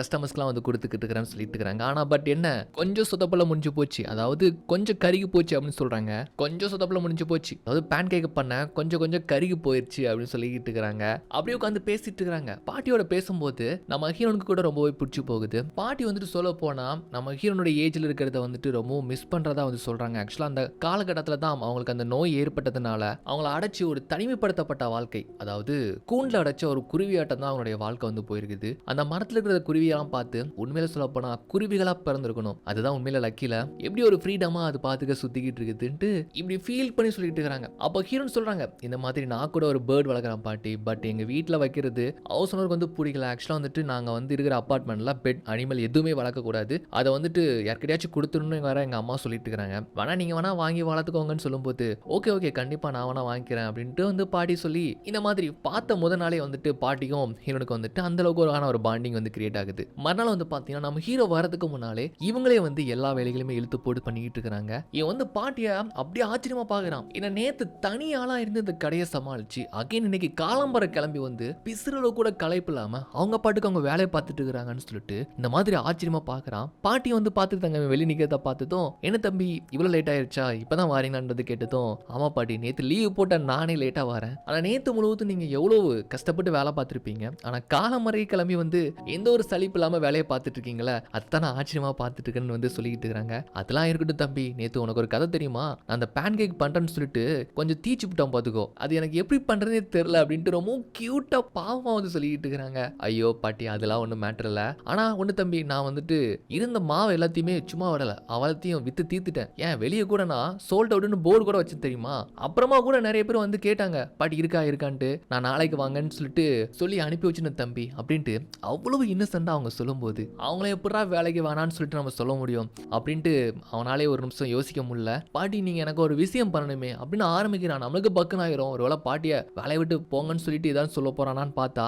கஸ்டமர்ஸ்க்குலாம் வந்து கொடுத்துக்கிட்டு இருக்கிறேன்னு சொல்லிட்டு இருக்கிறாங்க. ஆனால் பட் என்ன? கொஞ்சம் சொதப்பல முடிஞ்சு போச்சு. அதாவது கொஞ்சம் கருகி போச்சு அப்படின்னு சொல்கிறாங்க கொஞ்சம் சொதப்பல முடிஞ்சு போச்சு. அதாவது பேன் கேக் பண்ண கொஞ்சம் கொஞ்சம் கருகி போயிடுச்சு அப்படின்னு சொல்லிக்கிட்டு இருக்கிறாங்க அப்படியே உட்காந்து பேசிட்டு இருக்கிறாங்க பாட்டியோட பேசும்போது நம்ம ஹீரோனுக்கு கூட ரொம்பவே பிடிச்சி போகுது. பாட்டி வந்துட்டு சொல்ல போனா நம்ம ஹீரோனுடைய ஏஜ்ல இருக்கிறத வந்துட்டு ரொம்ப மிஸ் பண்றதா வந்து சொல்றாங்க. ஆக்சுவலா அந்த காலகட்டத்தில் தான் அவங்களுக்கு அந்த நோய் ஏற்பட்டதுனால அவங்கள அடைச்சி ஒரு தனிமைப்படுத்தப்பட்ட வாழ்க்கை அதாவது கூண்டில் அடைச்ச ஒரு குருவியாட்டம் தான் அவங்களுடைய வாழ்க்கை வந்து போயிருக்குது. அந்த மரத்துல இருக்கிற குருவியெல்லாம் பார்த்து உண்மையில சொல்ல போனா குருவிகளா பிறந்திருக்கணும். அதுதான் உண்மையில லக்கில எப்படி ஒரு ஃப்ரீடமா அது பார்த்துக்க சுத்திக்கிட்டு இருக்குதுன்ட்டு இப்படி ஃபீல் பண்ணி சொல்லிட்டு இருக்காங்க அப்போ ஹீரோன்னு சொல்றாங்க இந்த மாதிரி நான் கூட ஒரு பேர்ட் வளர்க்குறேன். பாட்டி. பட் எங்க வீட்டில் வைக்கிறது ஹவுஸ் ஓனருக்கு வந்து பிடிக்கல. ஆக்சுவலாக வந்துட்டு நாங்கள் வந்து இருக்கிற அப்பார்ட்மெண்ட்ல பெட் அனிமல் எதுவுமே வளர்க்கக்கூடாது. அதை வந்துட்டு யார்கிட்டயாச்சும் கொடுத்துருன்னு வேற எங்கள் அம்மா சொல்லிட்டு இருக்கிறாங்க. வேணா நீங்கள் வேணா வாங்கி வளர்த்துக்கோங்கன்னு சொல்லும்போது ஓகே ஓகே கண்டிப்பாக நான் வேணா வாங்கிக்கிறேன் அப்படின்ட்டு வந்து பாட்டி சொல்லி இந்த மாதிரி பார்த்த முத நாளே வந்துட்டு பாட்டிக்கும் ஹீரோனுக்கு வந்துட்டு அந்த அளவுக்கு ஒரு ஆன ஒரு பாண்டிங் வந்து கிரியேட் ஆகுது. மறுநாள் வந்து பார்த்தீங்கன்னா நம்ம ஹீரோ வரதுக்கு முன்னாலே இவங்களே வந்து எல்லா வேலைகளுமே இழுத்து போட்டு பண்ணிக்கிட்டு இருக்கிறாங்க. இவன் வந்து பாட்டியை அப்படியே ஆச்சரியமா பார்க்குறான் ஏன்னா நேற்று தனி ஆளாக இருந்து இந்த கடையை சமாளிச்சு அகைன் அன்னைக்கு காலம்பர கிளம்பி வந்து பிசுறல கூட களைப்பு இல்லாம அவங்க பாட்டுக்கு அவங்க வேலையை பார்த்துட்டு இருக்கிறாங்கன்னு சொல்லிட்டு இந்த மாதிரி ஆச்சரியமா பாக்குறான். பாட்டி வந்து பார்த்துட்டு தங்க வெளி நிக்கிறத பார்த்ததும் என்ன தம்பி இவ்வளவு லேட் ஆயிருச்சா? இப்பதான் வாரீங்களான்றது கேட்டதும் ஆமா பாட்டி நேத்து லீவ் போட்ட நானே லேட்டா வரேன். ஆனா நேத்து முழுவதும் நீங்க எவ்வளவு கஷ்டப்பட்டு வேலை பார்த்துருப்பீங்க? ஆனா காலமறை கிளம்பி வந்து எந்த ஒரு சலிப்பு இல்லாம வேலையை பார்த்துட்டு இருக்கீங்களே அதுதான் நான் ஆச்சரியமா பார்த்துட்டு இருக்கேன்னு வந்து சொல்லிக்கிட்டு இருக்கிறாங்க. அதெல்லாம் இருக்கட்டும் தம்பி நேத்து உனக்கு ஒரு கதை தெரியுமா? அந்த பேன் கேக் பண்றேன்னு சொல்லிட்டு கொஞ்சம் தீச்சு விட்டோம் பாத்துக்கோ. அது எனக்கு எப்படி பண்றதே தெரியல அப்படின்ட்டு ரொம்ப கியூட்டா பாவமா வந்து சொல்லிக்கிட்டு இருக்கிறாங்க. ஐயோ பாட்டி அதெல்லாம் ஒன்றும் மேட்டர் இல்லை. ஆனா ஒன்று தம்பி நான் வந்துட்டு இருந்த மாவு எல்லாத்தையுமே சும்மா வரல அவளத்தையும் வித்து தீர்த்துட்டேன். ஏன் வெளியே கூட நான் சோல்ட் அவுட்னு போர்டு கூட வச்சு தெரியுமா? அப்புறமா கூட நிறைய பேர் வந்து கேட்டாங்க. பாட்டி இருக்கா இருக்கான்ட்டு. நான் நாளைக்கு வாங்கன்னு சொல்லிட்டு சொல்லி அனுப்பி வச்சுனேன் தம்பி அப்படின்ட்டு அவ்வளவு இன்னசென்ட்டாக அவங்க சொல்லும்போது அவங்கள எப்படா வேலைக்கு வேணான்னு சொல்லிட்டு நம்ம சொல்ல முடியும் அப்படின்ட்டு அவனாலே ஒரு நிமிஷம் யோசிக்க முடியல. பாட்டி நீங்கள் எனக்கு ஒரு விஷயம் பண்ணணுமே அப்படின்னு ஆரம்பிக்கிறான். நம்மளுக்கு பக்குன்னு ஒரு ஒருவேளை பாட்டியை வேலையை விட்டு போங்கன்னு சொல்லிட்டு ஏதாவது சொல்ல போறானான்னு பார்த்தா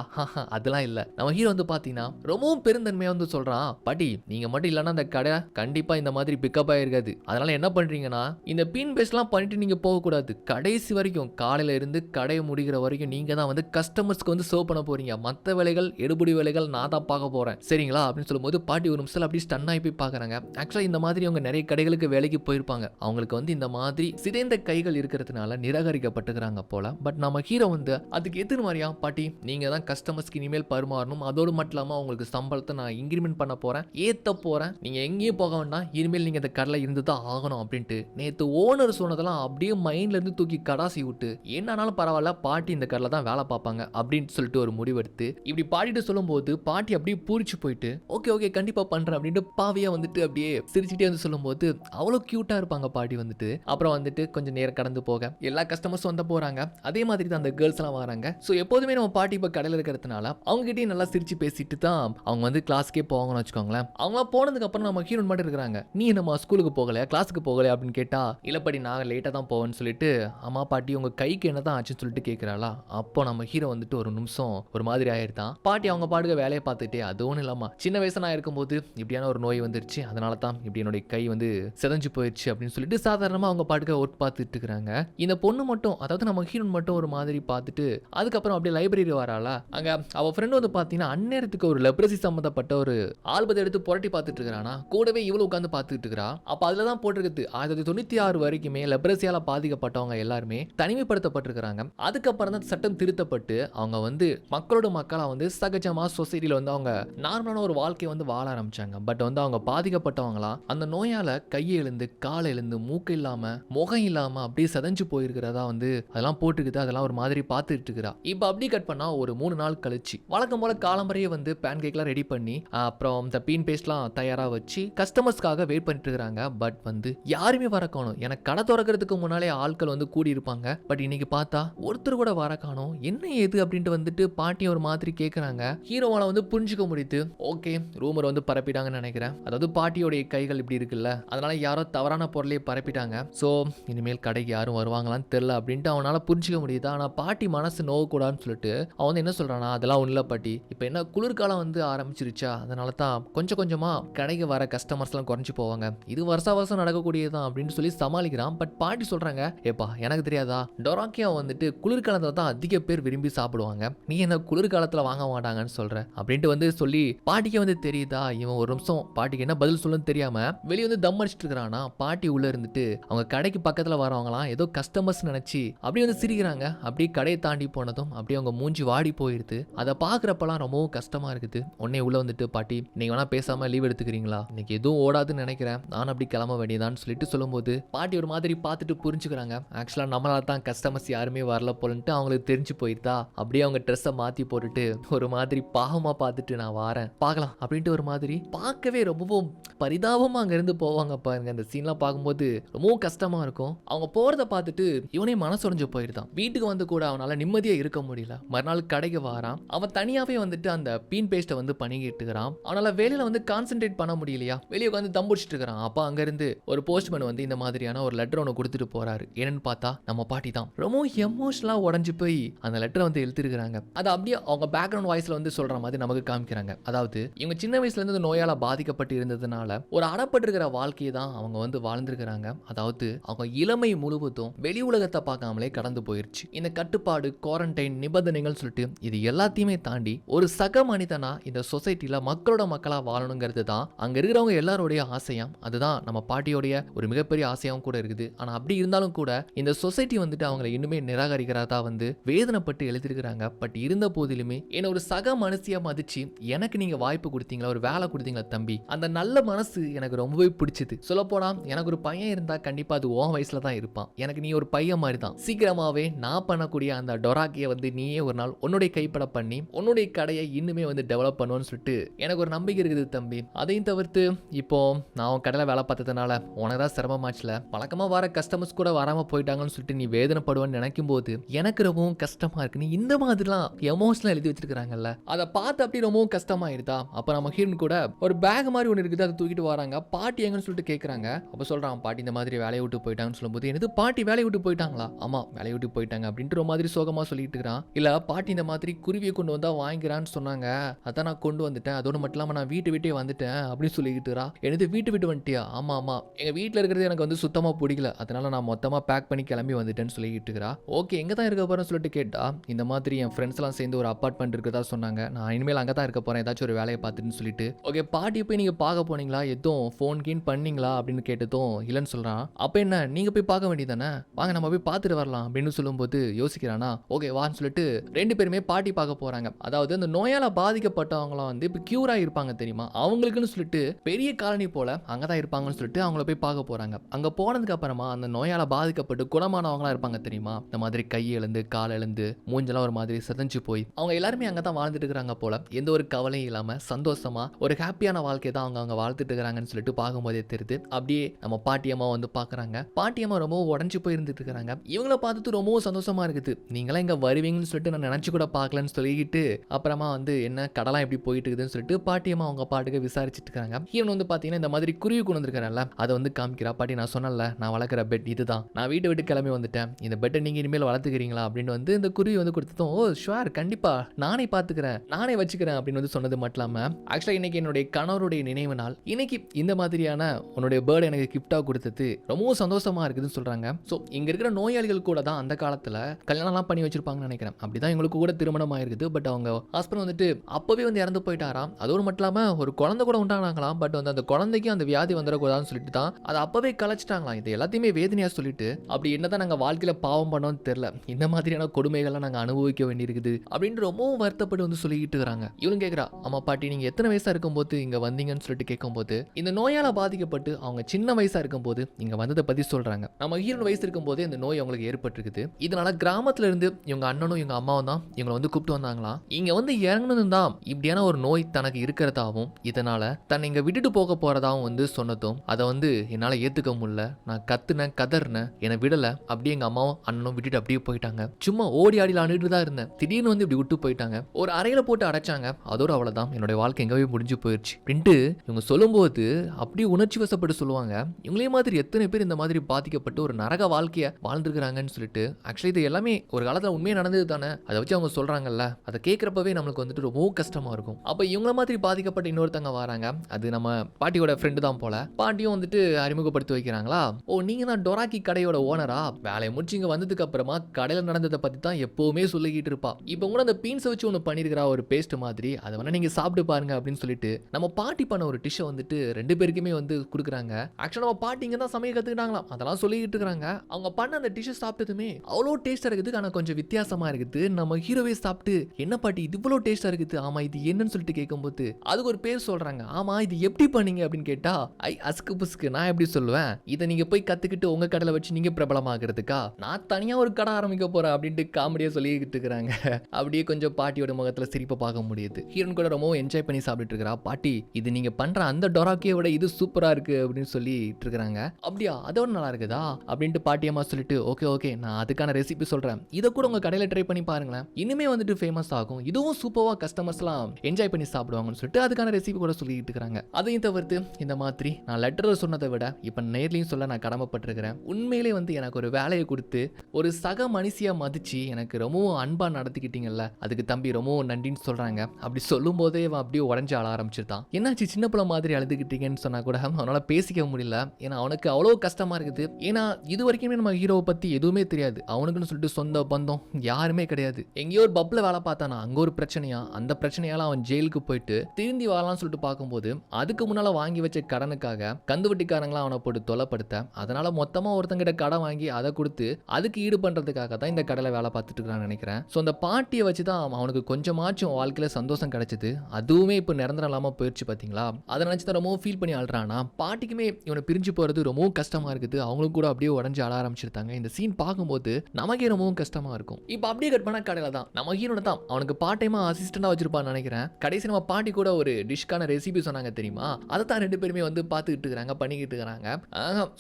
அதெல்லாம் இல்லை. நம்ம ஹீரோ வந்து பார்த்தீங்கன்னா ரொம்பவும் பெருந்தன்மையாக வந்து சொல்கிறான் பாட்டி நீங்கள் மட்டும் இல்லைன்னா அந்த கடை கண்டிப்பாக இந்த மாதிரி பிக்கப் ஆகிருக்காது அதனால என்ன பண்ணுறீங்கன்னா இந்த பீன் பேஸ்ட்லாம் பண்ணிட்டு நீங்கள் போகக்கூடாது. கடைசி வரைக்கும் காலையில இருந்து கடையை முடிகிற வரைக்கும் நீங்கள் தான் வந்து கஸ்டமர்ஸ்க்கு வந்து சர்வ் பண்ண போறீங்க. மற்ற வேலைகள் எடுபடி வேலைகள் நான் தான் பார்க்க போகிறேன் சரிங்களா? அப்படின்னு சொல்லும்போது பாட்டி ஒரு நிமிஷம் அப்படியே ஸ்டன் ஆகி போய் பார்க்குறாங்க ஆக்சுவலாக இந்த மாதிரி அவங்க நிறைய கடைகளுக்கு வேலைக்கு போயிருப்பாங்க. அவங்களுக்கு வந்து இந்த மாதிரி சிதைந்த கைகள் இருக்கிறதுனால நிராகரிக்கப்பட்டுக்கிறாங்க போல. பட் நம்ம ஹீரோ வந்து அதுக்கு எதிர் மாதிரியா பாட்டி? நீங்கள் தான் கஸ்டமர்ஸ்க்கு இனிமேல் பரிமாறணும். அதோடு மட்டும் இல்லாமல் உங்களுக்கு சம்பளத்தை நான் இன்க்ரிமெண்ட் பண்ண போகிறேன் ஏற்ற போகிறேன் நீங்கள் எங்கேயும் போக வேண்டாம். இனிமேல் நீங்கள் இந்த கடலை இருந்து தான் ஆகணும் அப்படின்ட்டு. நேற்று ஓனர் சொன்னதெல்லாம் அப்படியே மைண்ட்லேருந்து தூக்கி கடாசி விட்டு என்னன்னாலும் பரவாயில்ல பாட்டி இந்த கடலை தான் வேலை பார்ப்பாங்க அப்படின்னு சொல்லிட்டு ஒரு முடிவெடுத்து இப்படி பாட்டிட்டு சொல்லும்போது பாட்டி அப்படியே பூரிச்சு போயிட்டு ஓகே ஓகே கண்டிப்பாக பண்ணுறேன் அப்படின்ட்டு பாவியாக வந்துட்டு அப்படியே சிரிச்சுட்டே வந்து சொல்லும்போது அவ்வளோ க்யூட்டாக இருப்பாங்க பாட்டி வந்துட்டு. அப்புறம் வந்துட்டு கொஞ்சம் நேரம் கடந்து போக எல்லா கஸ்டமர்ஸும் வந்து போகிறாங்க அதே மாதிரி தான் அந்த கேர்ள்ஸ் எல்லாம் வராங்க. ஸோ எப்போதுமே நம்ம பாட்டி இப்போ கடையில் இருக்கிறதுனால அவங்க கிட்டயும் நல்லா சிரிச்சு பேசிட்டு தான் அவங்க வந்து கிளாஸ்க்கே போவாங்கன்னு வச்சுக்கோங்களேன். அவங்களாம் போனதுக்கு அப்புறம் நம்ம ஹீரோன் மட்டும் இருக்கிறாங்க. நீ நம்ம ஸ்கூலுக்கு போகலையா? கிளாஸுக்கு போகலையா? அப்படின்னு கேட்டா இல்லப்படி நான் லேட்டாக தான் போவேன்னு சொல்லிட்டு அம்மா பாட்டி உங்க கைக்கு என்ன தான் ஆச்சுன்னு சொல்லிட்டு கேட்குறாளா அப்போ நம்ம ஹீரோ வந்துட்டு ஒரு நிமிஷம் ஒரு மாதிரி ஆயிருந்தான் பாட்டி அவங்க பாட்டுக்கு வேலையை பார்த்துட்டே அது ஒன்றும் இல்லாமல் சின்ன வயசு நான் இருக்கும்போது இப்படியான ஒரு நோய் வந்துருச்சு. அதனால தான் இப்படி என்னுடைய கை வந்து செதஞ்சு போயிடுச்சு அப்படின்னு சொல்லிட்டு சாதாரணமாக அவங்க பாட்டுக்கு ஒர்க் பார்த்துட்டு இருக்கிறாங்க. இந்த பொண்ணு மட்டும் அதாவது நம்ம ஹீரோன் மட்டும் ஒரு மாதிரி பார்த்து பார்த்துட்டு அதுக்கப்புறம் அப்படியே லைப்ரரி வராளா? அங்கே அவள் ஃப்ரெண்டு வந்து பார்த்தீங்கன்னா அந்நேரத்துக்கு ஒரு லெப்ரசி சம்மந்தப்பட்ட ஒரு ஆல்பத்தை எடுத்து புரட்டி பார்த்துட்டு இருக்கிறானா கூடவே இவ்வளோ உட்காந்து பார்த்துட்டு இருக்கிறா அப்போ அதில் தான் போட்டிருக்குது. ஆயிரத்தி தொண்ணூற்றி ஆறு வரைக்குமே லெப்ரசியால பாதிக்கப்பட்டவங்க எல்லாருமே தனிமைப்படுத்தப்பட்டிருக்கிறாங்க. அதுக்கப்புறம் தான் சட்டம் திருத்தப்பட்டு அவங்க வந்து மக்களோட மக்களாக வந்து சகஜமா சொசைட்டியில் வந்து அவங்க நார்மலான ஒரு வாழ்க்கையை வந்து வாழ ஆரம்பிச்சாங்க. பட் வந்து அவங்க பாதிக்கப்பட்டவங்களா அந்த நோயால் கையை எழுந்து காலை எழுந்து மூக்கு இல்லாமல் முகம் இல்லாமல் அப்படியே செதஞ்சு போயிருக்கிறதா வந்து அதெல்லாம் போட்டுக்குது அதெல்லாம் ஒரு மாதிரி பார்த்துட்டு இருக்கிறா இப்போ அப்படி கட் பண்ணா ஒரு மூணு நாள் கழிச்சு. வழக்கம் போல காலம்பறையே வந்து பேன் கேக்லாம் ரெடி பண்ணி அப்புறம் இந்த பீன் பேஸ்ட்லாம் தயாராக வச்சு கஸ்டமர்ஸ்க்காக வெயிட் பண்ணிட்டு இருக்கிறாங்க பட் வந்து யாருமே வர காணும் எனக்கு கடை திறக்கிறதுக்கு முன்னாலே ஆட்கள் வந்து கூடி இருப்பாங்க பட் இன்னைக்கு பார்த்தா ஒருத்தர் கூட வர காணும் என்ன ஏது அப்படின்ட்டு வந்துட்டு பாட்டி ஒரு மாதிரி கேட்குறாங்க ஹீரோவால வந்து புரிஞ்சுக்க முடியுது. ஓகே ரூமர் வந்து பரப்பிட்டாங்கன்னு நினைக்கிறேன். அதாவது பாட்டியோடைய கைகள் இப்படி இருக்குல்ல. அதனால யாரோ தவறான பொருளையே பரப்பிட்டாங்க. ஸோ இனிமேல் கடைக்கு யாரும் வருவாங்களான்னு தெரில அப்படின்ட்டு அவனால புரிஞ்சுக்க முடியுது. ஆனால் பாட்டி மனசு நோகக்கூடாதுன்னு சொல்லிட்டு அவன் வந்து என்ன சொல்றானா அதெல்லாம் ஒன்றும் பாட்டி. இப்போ என்ன குளிர்காலம் வந்து ஆரம்பிச்சிருச்சா? அதனால தான் கொஞ்சம் கொஞ்சமாக கடைக்கு வர கஸ்டமர்ஸ்லாம் குறைஞ்சு போவாங்க. இது வருஷா வருஷம் நடக்கக்கூடியதுதான் அப்படின்னு சொல்லி சமாளிக்கிறான். பட் பாட்டி சொல்கிறாங்க ஏப்பா எனக்கு தெரியாதா? டொராக்கியா வந்துட்டு குளிர்காலத்தில் தான் அதிக பேர் விரும்பி சாப்பிடுவாங்க. நீ என்ன குளிர்காலத்தில் வாங்க மாட்டாங்கன்னு சொல்ற? அப்படின்ட்டு வந்து சொல்லி பாட்டிக்கு வந்து தெரியுதா? இவன் ஒரு நிமிஷம் பாட்டிக்கு என்ன பதில் சொல்லணும்னு தெரியாமல் வெளியே வந்து தம் அடிச்சிட்டு இருக்கிறானா? பாட்டி உள்ளே இருந்துட்டு அவங்க கடைக்கு பக்கத்தில் வரவங்களாம் ஏதோ கஸ்டமர்ஸ் நினச்சி அப்படியே வந்து சிரிக்கிறாங்க. அப்படியே கடையை தாண்டி போனதும் அப்படியே அவங்க மூஞ்சி வாடி போயிருது. அதை பார்க்குறப்பெல்லாம் ரொம்பவும் கஷ்டமா இருக்குது. உடனே உள்ள வந்துட்டு பாட்டி நீங்க வேணா பேசாம லீவ் எடுத்துக்கிறீங்களா? இன்னைக்கு எதுவும் ஓடாதுன்னு நினைக்கிறேன். நான் அப்படி கிளம்ப வேண்டியதான்னு சொல்லிட்டு சொல்லும்போது பாட்டி ஒரு மாதிரி பார்த்துட்டு புரிஞ்சுக்கிறாங்க. ஆக்சுவலா நம்மளால தான் கஸ்டமர்ஸ் யாருமே வரல போலன்ட்டு அவங்களுக்கு தெரிஞ்சு போயிருந்தா அப்படியே அவங்க ட்ரெஸ்ஸை மாத்தி போட்டுட்டு ஒரு மாதிரி பாகமா பார்த்துட்டு நான் வாரேன். பார்க்கலாம். அப்படின்ட்டு ஒரு மாதிரி பார்க்கவே ரொம்பவும் பரிதாபமா அங்க இருந்து போவாங்க பாருங்க. அந்த சீன்லாம் பார்க்கும்போது ரொம்பவும் கஷ்டமா இருக்கும். அவங்க போறதை பார்த்துட்டு இவனே மனசுடைஞ்சு போயிருந்தான் வீட்டுக்கு வந்து கூட அவனால நிம்மதியாக இருக்க முடியல. மறுநாள் கடைக்கு வாரான். அவன் தனியாகவே வந்துட்டு அந்த பீன் பேஸ்ட்டை வந்து பண்ணிக்கிட்டு இருக்கிறான் அவனால் வேலையில் வந்து கான்சென்ட்ரேட் பண்ண முடியலையா? வெளியே உட்காந்து தம் பிடிச்சிட்டு இருக்கிறான். அப்போ அங்கேருந்து ஒரு போஸ்ட்மேன் வந்து இந்த மாதிரியான ஒரு லெட்டர் ஒன்று கொடுத்துட்டு போகிறாரு என்னன்னு பார்த்தா நம்ம பாட்டி தான். ரொம்ப எமோஷனலாக உடஞ்சு போய் அந்த லெட்டரை வந்து எழுதிருக்கிறாங்க அதை அப்படியே அவங்க பேக்ரவுண்ட் வாய்ஸில் வந்து சொல்கிற மாதிரி நமக்கு காமிக்கிறாங்க. அதாவது இவங்க சின்ன வயசுலேருந்து நோயால் பாதிக்கப்பட்டு இருந்ததுனால ஒரு அடப்பட்டிருக்கிற வாழ்க்கையை தான் அவங்க வந்து வாழ்ந்துருக்கிறாங்க. அதாவது அவங்க இளமை முழுவதும் வெளி உலகத்தை பார்க்காமலே கடந்து போயிருச்சு. இந்த கட்டுப்பாடு கட்டுப்பாடு குவாரண்டைன் நிபந்தனைகள் சொல்லிட்டு இது எல்லாத்தையுமே தாண்டி ஒரு சக மனிதனா இந்த சொசைட்டில மக்களோட மக்களா வாழணுங்கிறது தான் அங்க இருக்கிறவங்க எல்லாருடைய ஆசையும். அதுதான் நம்ம பாட்டியோடைய ஒரு மிகப்பெரிய ஆசையாவும் கூட இருக்குது. ஆனா அப்படி இருந்தாலும் கூட இந்த சொசைட்டி வந்துட்டு அவங்களை இன்னுமே நிராகரிக்கிறதா வந்து வேதனைப்பட்டு எழுதியிருக்கிறாங்க. பட் இருந்த போதிலுமே என்ன ஒரு சக மனசியா மதிச்சு எனக்கு நீங்க வாய்ப்பு கொடுத்தீங்களா ஒரு வேலை கொடுத்தீங்களா தம்பி? அந்த நல்ல மனசு எனக்கு ரொம்பவே பிடிச்சது. சொல்லப்போனா எனக்கு ஒரு பையன் இருந்தா கண்டிப்பா அது உன் வயசுல தான் இருப்பான். எனக்கு நீ ஒரு பையன் மாதிரி தான் சீக்கிரமாவே நான் பண்ணக்கூடிய அந்த டொராக்கியை வந்து நீயே ஒரு நாள் உன்னுடைய கைப்பட பண்ணி உன்னுடைய கடையை இன்னுமே வந்து டெவலப் பண்ணுவேன்னு சொல்லிட்டு எனக்கு ஒரு நம்பிக்கை இருக்குது தம்பி. அதையும் தவிர்த்து இப்போ நான் உன் கடையில் வேலை பார்த்ததுனால உனக்கு தான் சிரமமாச்சுல. வழக்கமாக வர கஸ்டமர்ஸ் கூட வராமல் போயிட்டாங்கன்னு சொல்லிட்டு நீ வேதனைப்படுவேன்னு நினைக்கும் போது எனக்கு ரொம்பவும் கஷ்டமா இருக்கு. நீ இந்த மாதிரிலாம் எமோஷனல் எழுதி வச்சிருக்காங்கல்ல அதை பார்த்து அப்படி ரொம்பவும் கஷ்டமாயிருதா? அப்போ நம்ம ஹீரோன் கூட ஒரு பேக் மாதிரி ஒன்று இருக்குது அதை தூக்கிட்டு வராங்க. பாட்டி எங்கன்னு சொல்லிட்டு கேட்குறாங்க அப்போ சொல்கிறான் பாட்டி இந்த மாதிரி வேலையை விட்டு போயிட்டாங்கன்னு சொல்லும்போது எனது பாட்டி வேலையை விட்டு போயிட்டாங்களா? ஆமாம் வேலையை விட்டு போயிட்டாங்க. அப்படின்ற மாதிரி மாதிரி சோகமா சொல்லிட்டு இருக்கிறான். இல்ல பாட்டி இந்த மாதிரி குருவியை கொண்டு வந்தா வாங்கிக்கிறான்னு சொன்னாங்க. அதான் நான் கொண்டு வந்துட்டேன். அதோட மட்டும் இல்லாம நான் வீட்டு விட்டே வந்துட்டேன் அப்படின்னு சொல்லிக்கிட்டு இருக்கிறா. எனது வீட்டு விட்டு வந்துட்டியா? ஆமா ஆமா. எங்கள் வீட்டில் இருக்கிறது எனக்கு வந்து சுத்தமா பிடிக்கல. அதனால நான் மொத்தமா பேக் பண்ணி கிளம்பி வந்துட்டேன்னு சொல்லிக்கிட்டு இருக்கிறா. ஓகே எங்க தான் இருக்க போகிறேன்னு சொல்லிட்டு கேட்டா இந்த மாதிரி என் ஃப்ரெண்ட்ஸ் எல்லாம் சேர்ந்து ஒரு அப்பார்ட்மெண்ட் இருக்கதா சொன்னாங்க. நான் இனிமேல் அங்கே தான் இருக்க போறேன். ஏதாச்சும் ஒரு வேலையை பார்த்துட்டுன்னு சொல்லிட்டு. ஓகே பாட்டி போய் நீங்க பார்க்க போனீங்களா? எதுவும் ஃபோன் கீன் பண்ணீங்களா? அப்படின்னு கேட்டதும் இல்லைன்னு சொல்றான். அப்போ என்ன? நீங்க போய் பார்க்க வேண்டியதானே வாங்க நம்ம போய் பார்த்துட்டு வரலாம் அப்படின்னு சொல்லும்போது யோசிக்கிறான். ஓகே வான்னு சொல்லிட்டு ரெண்டு பேருமே பாட்டி பார்க்க போகிறாங்க அதாவது அந்த நோயால் பாதிக்கப்பட்டவங்களாம் வந்து இப்போ க்யூர் இருப்பாங்க தெரியுமா? அவங்களுக்குன்னு சொல்லிட்டு பெரிய காலனி போல் அங்கே தான் இருப்பாங்கன்னு சொல்லிட்டு அவங்கள போய் பார்க்க போகிறாங்க அங்கே போனதுக்கு அப்புறமா அந்த நோயால் பாதிக்கப்பட்டு குணமானவங்களாம் இருப்பாங்க தெரியுமா? இந்த மாதிரி கை எழுந்து கால் எழுந்து மூஞ்செல்லாம் ஒரு மாதிரி சிதஞ்சு போய் அவங்க எல்லாருமே அங்கே தான் வாழ்ந்துட்டு இருக்கிறாங்க போல. எந்த ஒரு கவலையும் இல்லாமல் சந்தோஷமாக ஒரு ஹாப்பியான வாழ்க்கையை தான் அவங்க அவங்க வாழ்த்துட்டு இருக்கிறாங்கன்னு சொல்லிட்டு பார்க்கும்போதே தெரியுது. அப்படியே நம்ம பாட்டியம்மா வந்து பார்க்குறாங்க. பாட்டியம்மா ரொம்ப உடஞ்சி போய் இருந்துட்டு இருக்கிறாங்க. இவங்கள பார்த்துட்டு ரொம்பவும் சந்தோஷமாக இருக்குது. நீங்களாம் இங்கே வருவீங்கன்னு சொல்லிட்டு நான் நினச்சி கூட பார்க்கலன்னு சொல்லிக்கிட்டு அப்புறமா வந்து என்ன கடலாம் எப்படி போயிட்டு இருக்குதுன்னு சொல்லிட்டு பாட்டியம்மா அவங்க பாட்டுக்கு விசாரிச்சுட்டு இருக்காங்க இவன் வந்து பார்த்தீங்கன்னா இந்த மாதிரி குருவி கொண்டு வந்திருக்காரல்ல அதை வந்து காமிக்கிறா. பாட்டி நான் சொன்னல நான் வளர்க்குற பெட் இதுதான். நான் வீட்டை விட்டு கிளம்பி வந்துட்டேன். இந்த பெட்டை நீங்கள் இனிமேல் வளர்த்துக்கிறீங்களா அப்படின்னு வந்து இந்த குருவி வந்து கொடுத்ததும் ஓ ஷுவர் கண்டிப்பாக நானே பார்த்துக்கிறேன் நானே வச்சுக்கிறேன் அப்படின்னு வந்து சொன்னது மட்டும் இல்லாமல் ஆக்சுவலாக இன்னைக்கு என்னுடைய கணவருடைய நினைவு நாள். இன்னைக்கு இந்த மாதிரியான உன்னுடைய பேர்டு எனக்கு கிஃப்டாக கொடுத்தது ரொம்பவும் சந்தோஷமா இருக்குதுன்னு சொல்கிறாங்க ஸோ இங்கே இருக்கிற நோயாளிகள் கூட தான் அந்த காலத்தில் கல்யாணம் தான் பண்ணி வச்சிருப்பாங்கன்னு நினைக்கிறேன். அப்படிதான் எங்களுக்கு கூட திருமணம் ஆயிருக்குது. பட் அவங்க ஹஸ்பண்ட் வந்துட்டு அப்பவே வந்து இறந்து போயிட்டாராம் அதோடு மட்டும் இல்லாமல் ஒரு குழந்தை கூட உண்டானாங்களாம். பட் வந்து அந்த குழந்தைக்கு அந்த வியாதி வந்துடக்கூடாதுன்னு சொல்லிட்டு தான் அதை அப்பவே கலைச்சிட்டாங்களாம் இது எல்லாத்தையுமே வேதனையா சொல்லிட்டு அப்படி என்னதான் நாங்கள் வாழ்க்கையில பாவம் பண்ணோம்னு தெரியல. இந்த மாதிரியான கொடுமைகள்லாம் நாங்கள் அனுபவிக்க வேண்டியிருக்குது அப்படின்னு ரொம்பவும் வருத்தப்பட்டு வந்து சொல்லிக்கிட்டு இருக்கிறாங்க இவளும் கேட்குறா அம்மா பாட்டி நீங்க எத்தனை வயசா இருக்கும்போது இங்க வந்தீங்கன்னு சொல்லிட்டு கேட்கும்போது இந்த நோயால பாதிக்கப்பட்டு அவங்க சின்ன வயசா இருக்கும்போது இங்க வந்ததை பத்தி சொல்றாங்க. நம்ம ஹீரோ வயசு இருக்கும்போதே இந்த நோய் அவங்களுக்கு ஏற்பட்டிருக்குது. இதனால கிராமத்துல இருந்து இவங்க அண்ணனும் இவங்க அம்மாவும் தான் இவங்களை வந்து கூப்பிட்டு வந்தாங்களாம். இங்க வந்து இறங்கணும் தான் இப்படியான ஒரு நோய் தனக்கு இருக்கிறதாவும் இதனால தன்னை இங்க விட்டுட்டு போக போறதாவும் வந்து சொன்னதும் அதை வந்து என்னால ஏத்துக்க முடியல. நான் கத்துனேன் கதறினேன் என்னை விடல. அப்படியே எங்க அம்மாவும் அண்ணனும் விட்டுட்டு அப்படியே போயிட்டாங்க. சும்மா ஓடி ஆடி விளாண்டுட்டு தான் இருந்தேன். திடீர்னு வந்து இப்படி விட்டு போயிட்டாங்க. ஒரு அறையில போட்டு அடைச்சாங்க. அதோட அவ்வளவுதான். என்னோட வாழ்க்கை எங்கவே முடிஞ்சு போயிடுச்சு அப்படின்ட்டு இவங்க சொல்லும்போது அப்படியே உணர்ச்சி வசப்பட்டு சொல்லுவாங்க. இவங்களே மாதிரி எத்தனை பேர் இந்த மாதிரி பாதிக்கப்பட்டு ஒரு நரக வாழ்க்கையை வாழ்ந்துருக்காங்கன்னு சொல்லிட்டு ஆக்சுவலி இது எல்லாமே ஒரு ஒரு காலத்தில் உண்மையா நடந்தது தானே? அதை வச்சு அவங்க சொல்கிறாங்கல்ல அதை கேட்குறப்பவே நம்மளுக்கு வந்துட்டு ரொம்பவும் கஷ்டமாக இருக்கும். அப்போ இவங்கள மாதிரி பாதிக்கப்பட்ட இன்னொருத்தங்க வராங்க. அது நம்ம பாட்டியோட ஃப்ரெண்டு தான் போல. பாட்டியும் வந்துட்டு அறிமுகப்படுத்தி வைக்கிறாங்களா? ஓ நீங்கள் தான் டொராக்கி கடையோட ஓனரா வேலையை முடிச்சு இங்கே வந்ததுக்கு அப்புறமா கடையில் நடந்ததை பற்றி தான் எப்போவுமே சொல்லிக்கிட்டு இருப்பா. இப்போ கூட அந்த பீன்ஸை வச்சு ஒன்று பண்ணியிருக்கிறா ஒரு பேஸ்ட் மாதிரி. அதை வேணால் நீங்கள் சாப்பிட்டு பாருங்க அப்படின்னு சொல்லிட்டு நம்ம பாட்டி பண்ண ஒரு டிஷ்ஷை வந்துட்டு ரெண்டு பேருக்குமே வந்து கொடுக்குறாங்க. ஆக்சுவலாக நம்ம பாட்டி இங்கே தான் சமையல் கற்றுக்கிட்டாங்களாம் அதெல்லாம் சொல்லிக்கிட்டு இருக்கிறாங்க. அவங்க பண்ண அந்த டிஷ்ஷை சாப்பிட்டதுமே அவ்வளோ டேஸ்ட்டாக இருக்குது ஆனால் கொஞ்சம் வித்தியாசமா இருக்குது. நம்ம ஹீரோவே சாப்பிட்டு என்ன பாட்டி இது இவ்வளோ டேஸ்ட்டாக இருக்குது? ஆமா இது என்னன்னு சொல்லிட்டு கேட்கும்போது அதுக்கு ஒரு பேர் சொல்றாங்க. ஆமா இது எப்படி பண்ணீங்க? அப்படின்னு கேட்டால் ஐ அஸ்கு புஸ்கு நான் எப்படி சொல்லுவேன்? இதை நீங்க போய் கத்துக்கிட்டு உங்க கடலை வச்சு நீங்க பிரபலமாகிறதுக்கா நான் தனியா ஒரு கடை ஆரம்பிக்க போறேன் அப்படின்ட்டு காமெடியா சொல்லிக்கிட்டு இருக்கிறாங்க. அப்படியே கொஞ்சம் பாட்டியோட முகத்துல சிரிப்பை பார்க்க முடியுது. ஹீரோன் கூட ரொம்ப என்ஜாய் பண்ணி சாப்பிட்டுட்டு இருக்கிறா. பாட்டி இது நீங்க பண்ற அந்த டொராக்கியை விட இது சூப்பரா இருக்கு அப்படின்னு சொல்லிட்டு இருக்கிறாங்க. அப்படியா? அதோட நல்லா இருக்குதா? அப்படின்ட்டு பாட்டியம்மா சொல்லிட்டு ஓகே ஓகே நான் அதுக்கான ரெசிபி சொல்றேன். இதை கூட உங்கள் கடையில் ட்ரை பண்ணி பாருங்களேன். இனிமே வந்துட்டு ஃபேமஸ் ஆகும். இதுவும் சூப்பராக கஸ்டமர்ஸ்லாம் என்ஜாய் பண்ணி சாப்பிடுவாங்கன்னு சொல்லிட்டு அதுக்கான ரெசிபி கூட சொல்லிட்டு இருக்காங்க. அதையும் தவிர்த்து இந்த மாதிரி நான் லெட்டரில் சொன்னதை விட இப்போ நேர்லையும் சொல்ல நான் கடமைப்பட்டிருக்கிறேன். உண்மையிலே வந்து எனக்கு ஒரு வேலையை கொடுத்து ஒரு சக மனுஷியாக மதித்து எனக்கு ரொம்பவும் அன்பாக நடத்திக்கிட்டீங்கல்ல அதுக்கு தம்பி ரொம்பவும் நன்றின்னு சொல்கிறாங்க அப்படி சொல்லும் போதே அவன் அப்படியே உடஞ்சி ஆள ஆரம்பிச்சிருந்தான். என்னாச்சு சின்ன பிள்ளை மாதிரி அழுதுகிட்டீங்கன்னு சொன்னால் கூட அவனால் பேசிக்க முடியல. ஏன்னா அவனுக்கு அவ்வளோ கஷ்டமாக இருக்குது. ஏன்னா இது வரைக்குமே நம்ம ஹீரோவை பற்றி எதுவுமே தெரியாது. அவனுக்குன்னு சொல்லிட்டு சொந்த பந்தம் யாருமே கிடையாது. எங்கேயோ ஒரு பப்ல வேலை பார்த்தானா? அங்க ஒரு பிரச்சனையா? அந்த பிரச்சனையால அவன் ஜெயிலுக்கு போயிட்டு திருந்தி வரலாம்னு சொல்லிட்டு பார்க்கும்போது அதுக்கு முன்னால வாங்கி வச்ச கடனுக்காக கந்து வட்டிக்காரங்களாம் அவனை போட்டு தொலைப்படுத்த அதனால மொத்தமா ஒருத்தங்கிட்ட கடன் வாங்கி அதை கொடுத்து அதுக்கு ஈடு பண்றதுக்காக தான் இந்த கடலை வேலை பார்த்துட்டு இருக்கான்னு நினைக்கிறேன். ஸோ அந்த பாட்டியை வச்சு தான் அவனுக்கு கொஞ்சமாச்சும் வாழ்க்கையில சந்தோஷம் கிடைச்சது. அதுவுமே இப்போ நிரந்தரம் இல்லாம போயிடுச்சு பாத்தீங்களா? அதை நினச்சி தான் ரொம்பவும் ஃபீல் பண்ணி ஆள்றானா பாட்டிக்குமே இவனை பிரிஞ்சு போறது ரொம்பவும் கஷ்டமா இருக்குது. அவங்களுக்கு கூட அப்படியே உடஞ்சு ஆட ஆரம்பிச்சிருந்தாங்க இந்த சீன் பார்க்கும்போது நமக்கே ரொம்பவும் கஷ்டம் இருக்கும். இப்போ அப்படியே கட் பண்ண கடையில தான். நம்ம ஹீரோட தான். அவனுக்கு பார்ட் டைமா அசிஸ்டண்டா வச்சிருப்பான்னு நினைக்கிறேன். கடைசி நம்ம பாட்டி கூட ஒரு டிஷ்கான ரெசிபி சொன்னாங்க தெரியுமா? அதை தான் ரெண்டு பேருமே வந்து பார்த்துக்கிட்டு இருக்கிறாங்க பண்ணிக்கிட்டு இருக்கிறாங்க.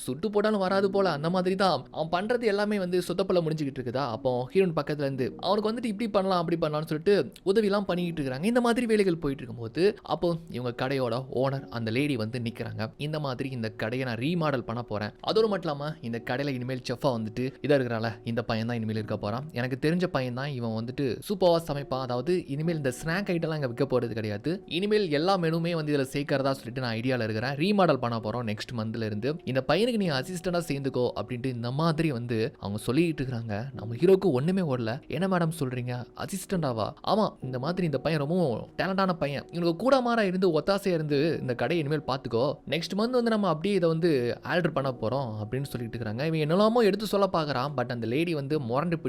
சுட்டு போட்டாலும் வராது போல. அந்த மாதிரி தான். அவன் பண்றது எல்லாமே வந்து சொத்தப்பல முடிஞ்சுக்கிட்டு இருக்குதா? அப்போ ஹீரோன் பக்கத்துல இருந்து அவனுக்கு வந்துட்டு இப்படி பண்ணலாம் அப்படி பண்ணலாம்னு சொல்லிட்டு உதவிலாம் பண்ணிக்கிட்டு இருக்காங்க இந்த மாதிரி வேலைகள் போயிட்டு இருக்கும்போது அப்போ இவங்க கடையோட ஓனர் அந்த லேடி வந்து நிக்கிறாங்க. இந்த மாதிரி இந்த கடையை நான் ரீமாடல் பண்ண போறேன். அதோடு மட்டும் இல்லாம இந்த கடையில இனிமேல் செஃபா வந்துட்டு இதா இருக்கிறால இந்த பையன் தான் இனிமேல் இருக்க போகிறான் எனக்கு தெரிஞ்ச பையன் தான் இவன் வந்துட்டு சூப்பராக சமைப்பான். அதாவது இனிமேல் இந்த ஸ்நாக் ஐட்டம்லாம் இங்கே விற்க போகிறது கிடையாது. இனிமேல் எல்லா மெனுமே வந்து இதில் சேர்க்கறதா சொல்லிட்டு நான் ஐடியாவில் இருக்கிறேன். ரீமாடல் பண்ண போகிறோம் நெக்ஸ்ட் மந்த்ல இருந்து. இந்த பையனுக்கு நீ அசிஸ்டண்டா சேர்ந்துக்கோ அப்படின்ட்டு இந்த மாதிரி வந்து அவங்க சொல்லிட்டு இருக்கிறாங்க நம்ம ஹீரோக்கு ஒன்றுமே ஓடல. என்ன மேடம் சொல்கிறீங்க அசிஸ்டண்டாவா ஆமாம் இந்த மாதிரி இந்த பையன் ரொம்பவும் டேலண்டான பையன். இவனுக்கு கூட மாறா இருந்து ஒத்தாசையாக இருந்து இந்த கடையை இனிமேல் பார்த்துக்கோ. நெக்ஸ்ட் மந்த் வந்து நம்ம அப்படியே இதை வந்து ஆர்டர் பண்ண போகிறோம் அப்படின்னு சொல்லிட்டு இருக்கிறாங்க இவன் என்னெல்லாமோ எடுத்து சொல்ல பார்க்குறான். பட் அந்த லேடி வந்து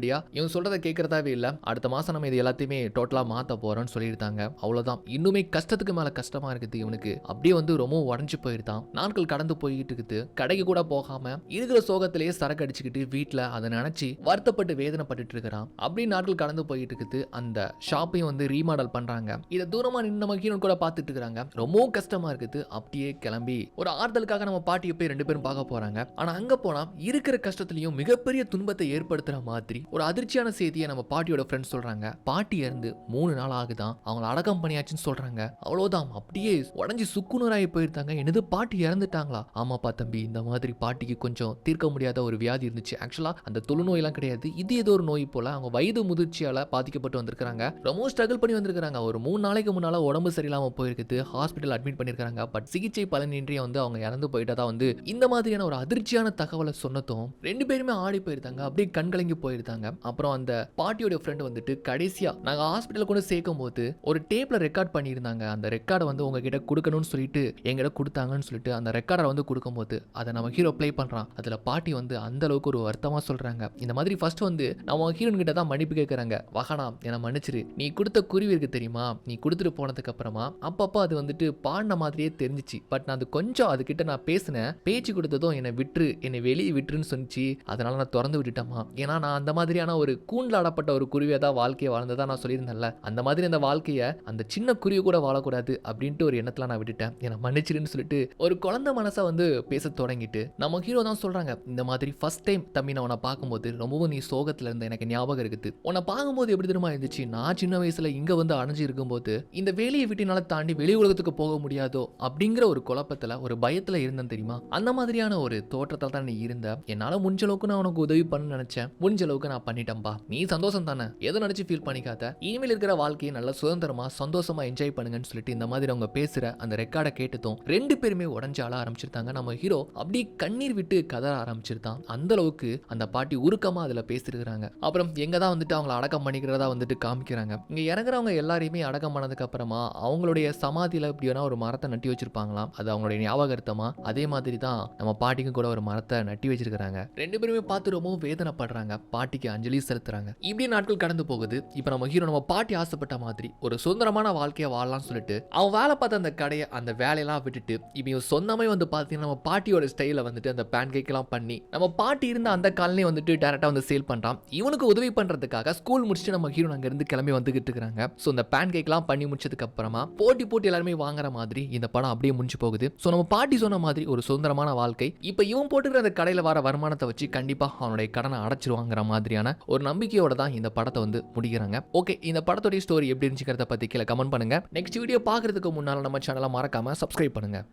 அப்படியா? இவன் சொல்றதை கேட்கறதாவே இல்லை. அடுத்த மாசம் நம்ம இது எல்லாத்தையுமே டோட்டலா மாத்த போறோம்னு சொல்லியிருந்தாங்க அவ்வளவுதான். இன்னுமே கஷ்டத்துக்கு மேல கஷ்டமா இருக்குது இவனுக்கு. அப்படியே வந்து ரொம்ப உடஞ்சு போயிருந்தான். நாட்கள் கடந்து போய்கிட்டு இருக்குது. கடைக்கு கூட போகாம இருக்கிற சோகத்திலேயே சரக்கு அடிச்சுக்கிட்டு வீட்டில் அதை நினைச்சு வருத்தப்பட்டு வேதனைப்பட்டு இருக்கிறான். அப்படி நாட்கள் கடந்து போயிட்டு இருக்குது. அந்த ஷாப்பையும் வந்து ரீமாடல் பண்றாங்க. இதை தூரமா நின்று நம்ம ஹீரோன் கூட பார்த்துட்டு இருக்கிறாங்க. ரொம்பவும் கஷ்டமா இருக்குது. அப்படியே கிளம்பி ஒரு ஆறுதலுக்காக நம்ம பாட்டியை போய் ரெண்டு பேரும் பார்க்க போறாங்க. ஆனா அங்க போனா இருக்கிற கஷ்டத்திலையும் மிகப்பெரிய துன்பத்தை ஏற்படுத்துற மாதிரி ஒரு அதிர்ச்சியான செய்தியை நம்ம பாட்டியோட ஃப்ரெண்ட்ஸ் சொல்றாங்க. பாட்டி இறந்து மூணு நாள் ஆகுதான். அவங்கள அடக்கம் பண்ணியாச்சுன்னு சொல்றாங்க. அவ்வளவுதான். அப்படியே உடஞ்சி சுக்குநூறாகி போயிருந்தாங்க. என்னது பாட்டி இறந்துட்டாங்களா? ஆமாப்பா தம்பி இந்த மாதிரி பாட்டிக்கு கொஞ்சம் தீர்க்க முடியாத ஒரு வியாதி இருந்துச்சு. ஆக்சுவலா அந்த தொழுநோயெல்லாம் கிடையாது. இது ஏதோ ஒரு நோய் போல அவங்க வயது முதிர்ச்சியால பாதிக்கப்பட்டு வந்திருக்காங்க ரொம்ப ஸ்ட்ரகிள் பண்ணி வந்திருக்காங்க ஒரு மூணு நாளைக்கு முன்னால உடம்பு சரியில்லாம போயிருக்குது. ஹாஸ்பிட்டல் அட்மிட் பண்ணிருக்காங்க பட் சிகிச்சை பலனின்றி வந்து அவங்க இறந்து போயிட்டதா வந்து இந்த மாதிரியான ஒரு அதிர்ச்சியான தகவலை சொன்னதும் ரெண்டு பேருமே ஆடி போயிருந்தாங்க. அப்படியே கண்கலங்கி போயிருந்தாங்க. அப்புறம் அந்த பாட்டியோட ஃப்ரெண்ட் வந்துட்டு கடைசியா நாங்கள் ஹாஸ்பிட்டல் கொண்டு சேர்க்கும் போது ஒரு டேப்ல ரெக்கார்ட் பண்ணியிருந்தாங்க. அந்த ரெக்கார்டை வந்து உங்ககிட்ட கொடுக்கணும்னு சொல்லிட்டு எங்கிட்ட கொடுத்தாங்கன்னு சொல்லிட்டு அந்த ரெக்கார்டை வந்து கொடுக்கும்போது அதை நம்ம ஹீரோ ப்ளே பண்றான். அதுல பாட்டி வந்து அந்த அளவுக்கு ஒரு வருத்தமாக சொல்றாங்க. இந்த மாதிரி ஃபர்ஸ்ட் வந்து நம்ம ஹீரோன் கிட்ட தான் மன்னிப்பு கேட்குறாங்க வகனா என்னை மன்னிச்சிரு. நீ கொடுத்த குருவி இருக்கு தெரியுமா? நீ கொடுத்துட்டு போனதுக்கு அப்புறமா அப்பப்போ அது வந்துட்டு பாடின மாதிரியே தெரிஞ்சிச்சு. பட் நான் அது கொஞ்சம் அதுக்கிட்ட நான் பேசினேன். பேச்சு கொடுத்ததும் என்னை விட்டுரு. என்னை வெளியே விட்டுருன்னு சொன்னிச்சு. அதனால நான் திறந்து விட்டுட்டேம்மா. ஏன்னா நான் அந்த மாதிரி மாதிரியான ஒரு கூண்டில் ஆடப்பட்ட ஒரு குருவியை தான் வாழ்க்கையை வாழ்ந்ததா நான் சொல்லியிருந்தேன்ல. அந்த மாதிரி அந்த வாழ்க்கையை அந்த சின்ன குருவி கூட வாழக்கூடாது அப்படின்ட்டு ஒரு எண்ணத்தில் நான் விட்டுட்டேன். என்னை மன்னிச்சிருன்னு சொல்லிட்டு ஒரு குழந்தை மனசை வந்து பேச தொடங்கிட்டு நம்ம ஹீரோ தான் சொல்கிறாங்க இந்த மாதிரி ஃபர்ஸ்ட் டைம் தம்பி நான் உன்னை பார்க்கும்போது ரொம்பவும் நீ சோகத்தில் இருந்த எனக்கு ஞாபகம் இருக்குது. உன்னை பார்க்கும்போது எப்படி தெரியுமா இருந்துச்சு? நான் சின்ன வயசில் இங்கே வந்து அணைஞ்சு இருக்கும்போது இந்த வேலையை விட்டினால தாண்டி வெளி உலகத்துக்கு போக முடியாதோ அப்படிங்கிற ஒரு குழப்பத்தில் ஒரு பயத்தில் இருந்தேன் தெரியுமா? அந்த மாதிரியான ஒரு தோற்றத்தில் தான் நீ இருந்த. என்னால் முடிஞ்ச அளவுக்கு நான் உனக்கு உதவி பண்ண நினைச்சேன். முடிஞ்ச அளவுக்கு நான் பண்ணிட்டேன்பா நீ சந்தோஷம் தானே எதை நினைச்சு ஃபீல் பண்ணிக்காத? இனிமேல் இருக்கிற வாழ்க்கையை நல்லா சுதந்திரமா சந்தோஷமா என்ஜாய் பண்ணுங்கன்னு சொல்லிட்டு இந்த மாதிரி அவங்க பேசுற அந்த ரெக்கார்டை கேட்டதும் ரெண்டு பேருமே உடஞ்சு ஆள ஆரம்பிச்சிருந்தாங்க. நம்ம ஹீரோ அப்படியே கண்ணீர் விட்டு கதற ஆரம்பிச்சிருந்தான். அந்த அளவுக்கு அந்த பாட்டி உருக்கமா அதுல பேசிருக்கிறாங்க. அப்புறம் எங்க தான் வந்துட்டு அவங்கள அடக்கம் பண்ணிக்கிறதா வந்துட்டு காமிக்கிறாங்க. இங்க இறங்குறவங்க எல்லாரையுமே அடக்கம் பண்ணதுக்கு அப்புறமா அவங்களுடைய சமாதியில இப்படி வேணா ஒரு மரத்தை நட்டி வச்சிருப்பாங்களாம். அது அவங்களுடைய ஞாபகார்த்தமா அதே மாதிரி தான் நம்ம பாட்டிக்கும் கூட ஒரு மரத்தை நட்டி வச்சிருக்கிறாங்க. ரெண்டு பேருமே பார்த்து ரொம்பவும் வேதனைப்படுறாங்க. பாட்டிக்கு அஞ்சலி செலுத்துறாங்க. இப்படி நாட்கள் கடந்து போகுது. இப்போ நம்ம ஹீரோ நம்ம பாட்டி ஆசைப்பட்ட மாதிரி ஒரு சுதந்திரமான வாழ்க்கையை வாழலாம்னு சொல்லிட்டு அவன் வேலை பார்த்த அந்த கடையை அந்த வேலையெல்லாம் விட்டுட்டு இப்போ இவன் சொந்தமே வந்து பார்த்தீங்கன்னா நம்ம பாட்டியோட ஸ்டைல வந்துட்டு அந்த பேன் எல்லாம் பண்ணி நம்ம பாட்டி இருந்த அந்த காலனே வந்துட்டு டேரக்டா வந்து சேல் பண்றான். இவனுக்கு உதவி பண்றதுக்காக ஸ்கூல் முடிச்சுட்டு நம்ம ஹீரோ அங்க இருந்து கிளம்பி வந்துகிட்டு இருக்காங்க ஸோ இந்த பேன் கேக்லாம் பண்ணி முடிச்சதுக்கு அப்புறமா போட்டி போட்டி எல்லாருமே வாங்குற மாதிரி இந்த படம் அப்படியே முடிஞ்சு போகுது. ஸோ நம்ம பாட்டி சொன்ன மாதிரி ஒரு சுதந்திரமான வாழ்க்கை. இப்போ இவன் போட்டுக்கிற அந்த கடையில் வர வருமானத்தை வச்சு கண்டிப்பா அவனுடைய கடனை அடைச்சிருவாங்கிற மாதிரியான ஒரு நம்பிக்கையோட தான் இந்த படத்தை வந்து முடிக்கிறாங்க. ஓகே இந்த படத்துடைய ஸ்டோரி எப்படி இருந்துச்சுக்கிறத பற்றி கீழே கமெண்ட் பண்ணுங்க. நெக்ஸ்ட் வீடியோ பார்க்கறதுக்கு முன்னால் நம்ம சேனலை மறக்காம சப்ஸ்கிரைப் பண்ணுங்க.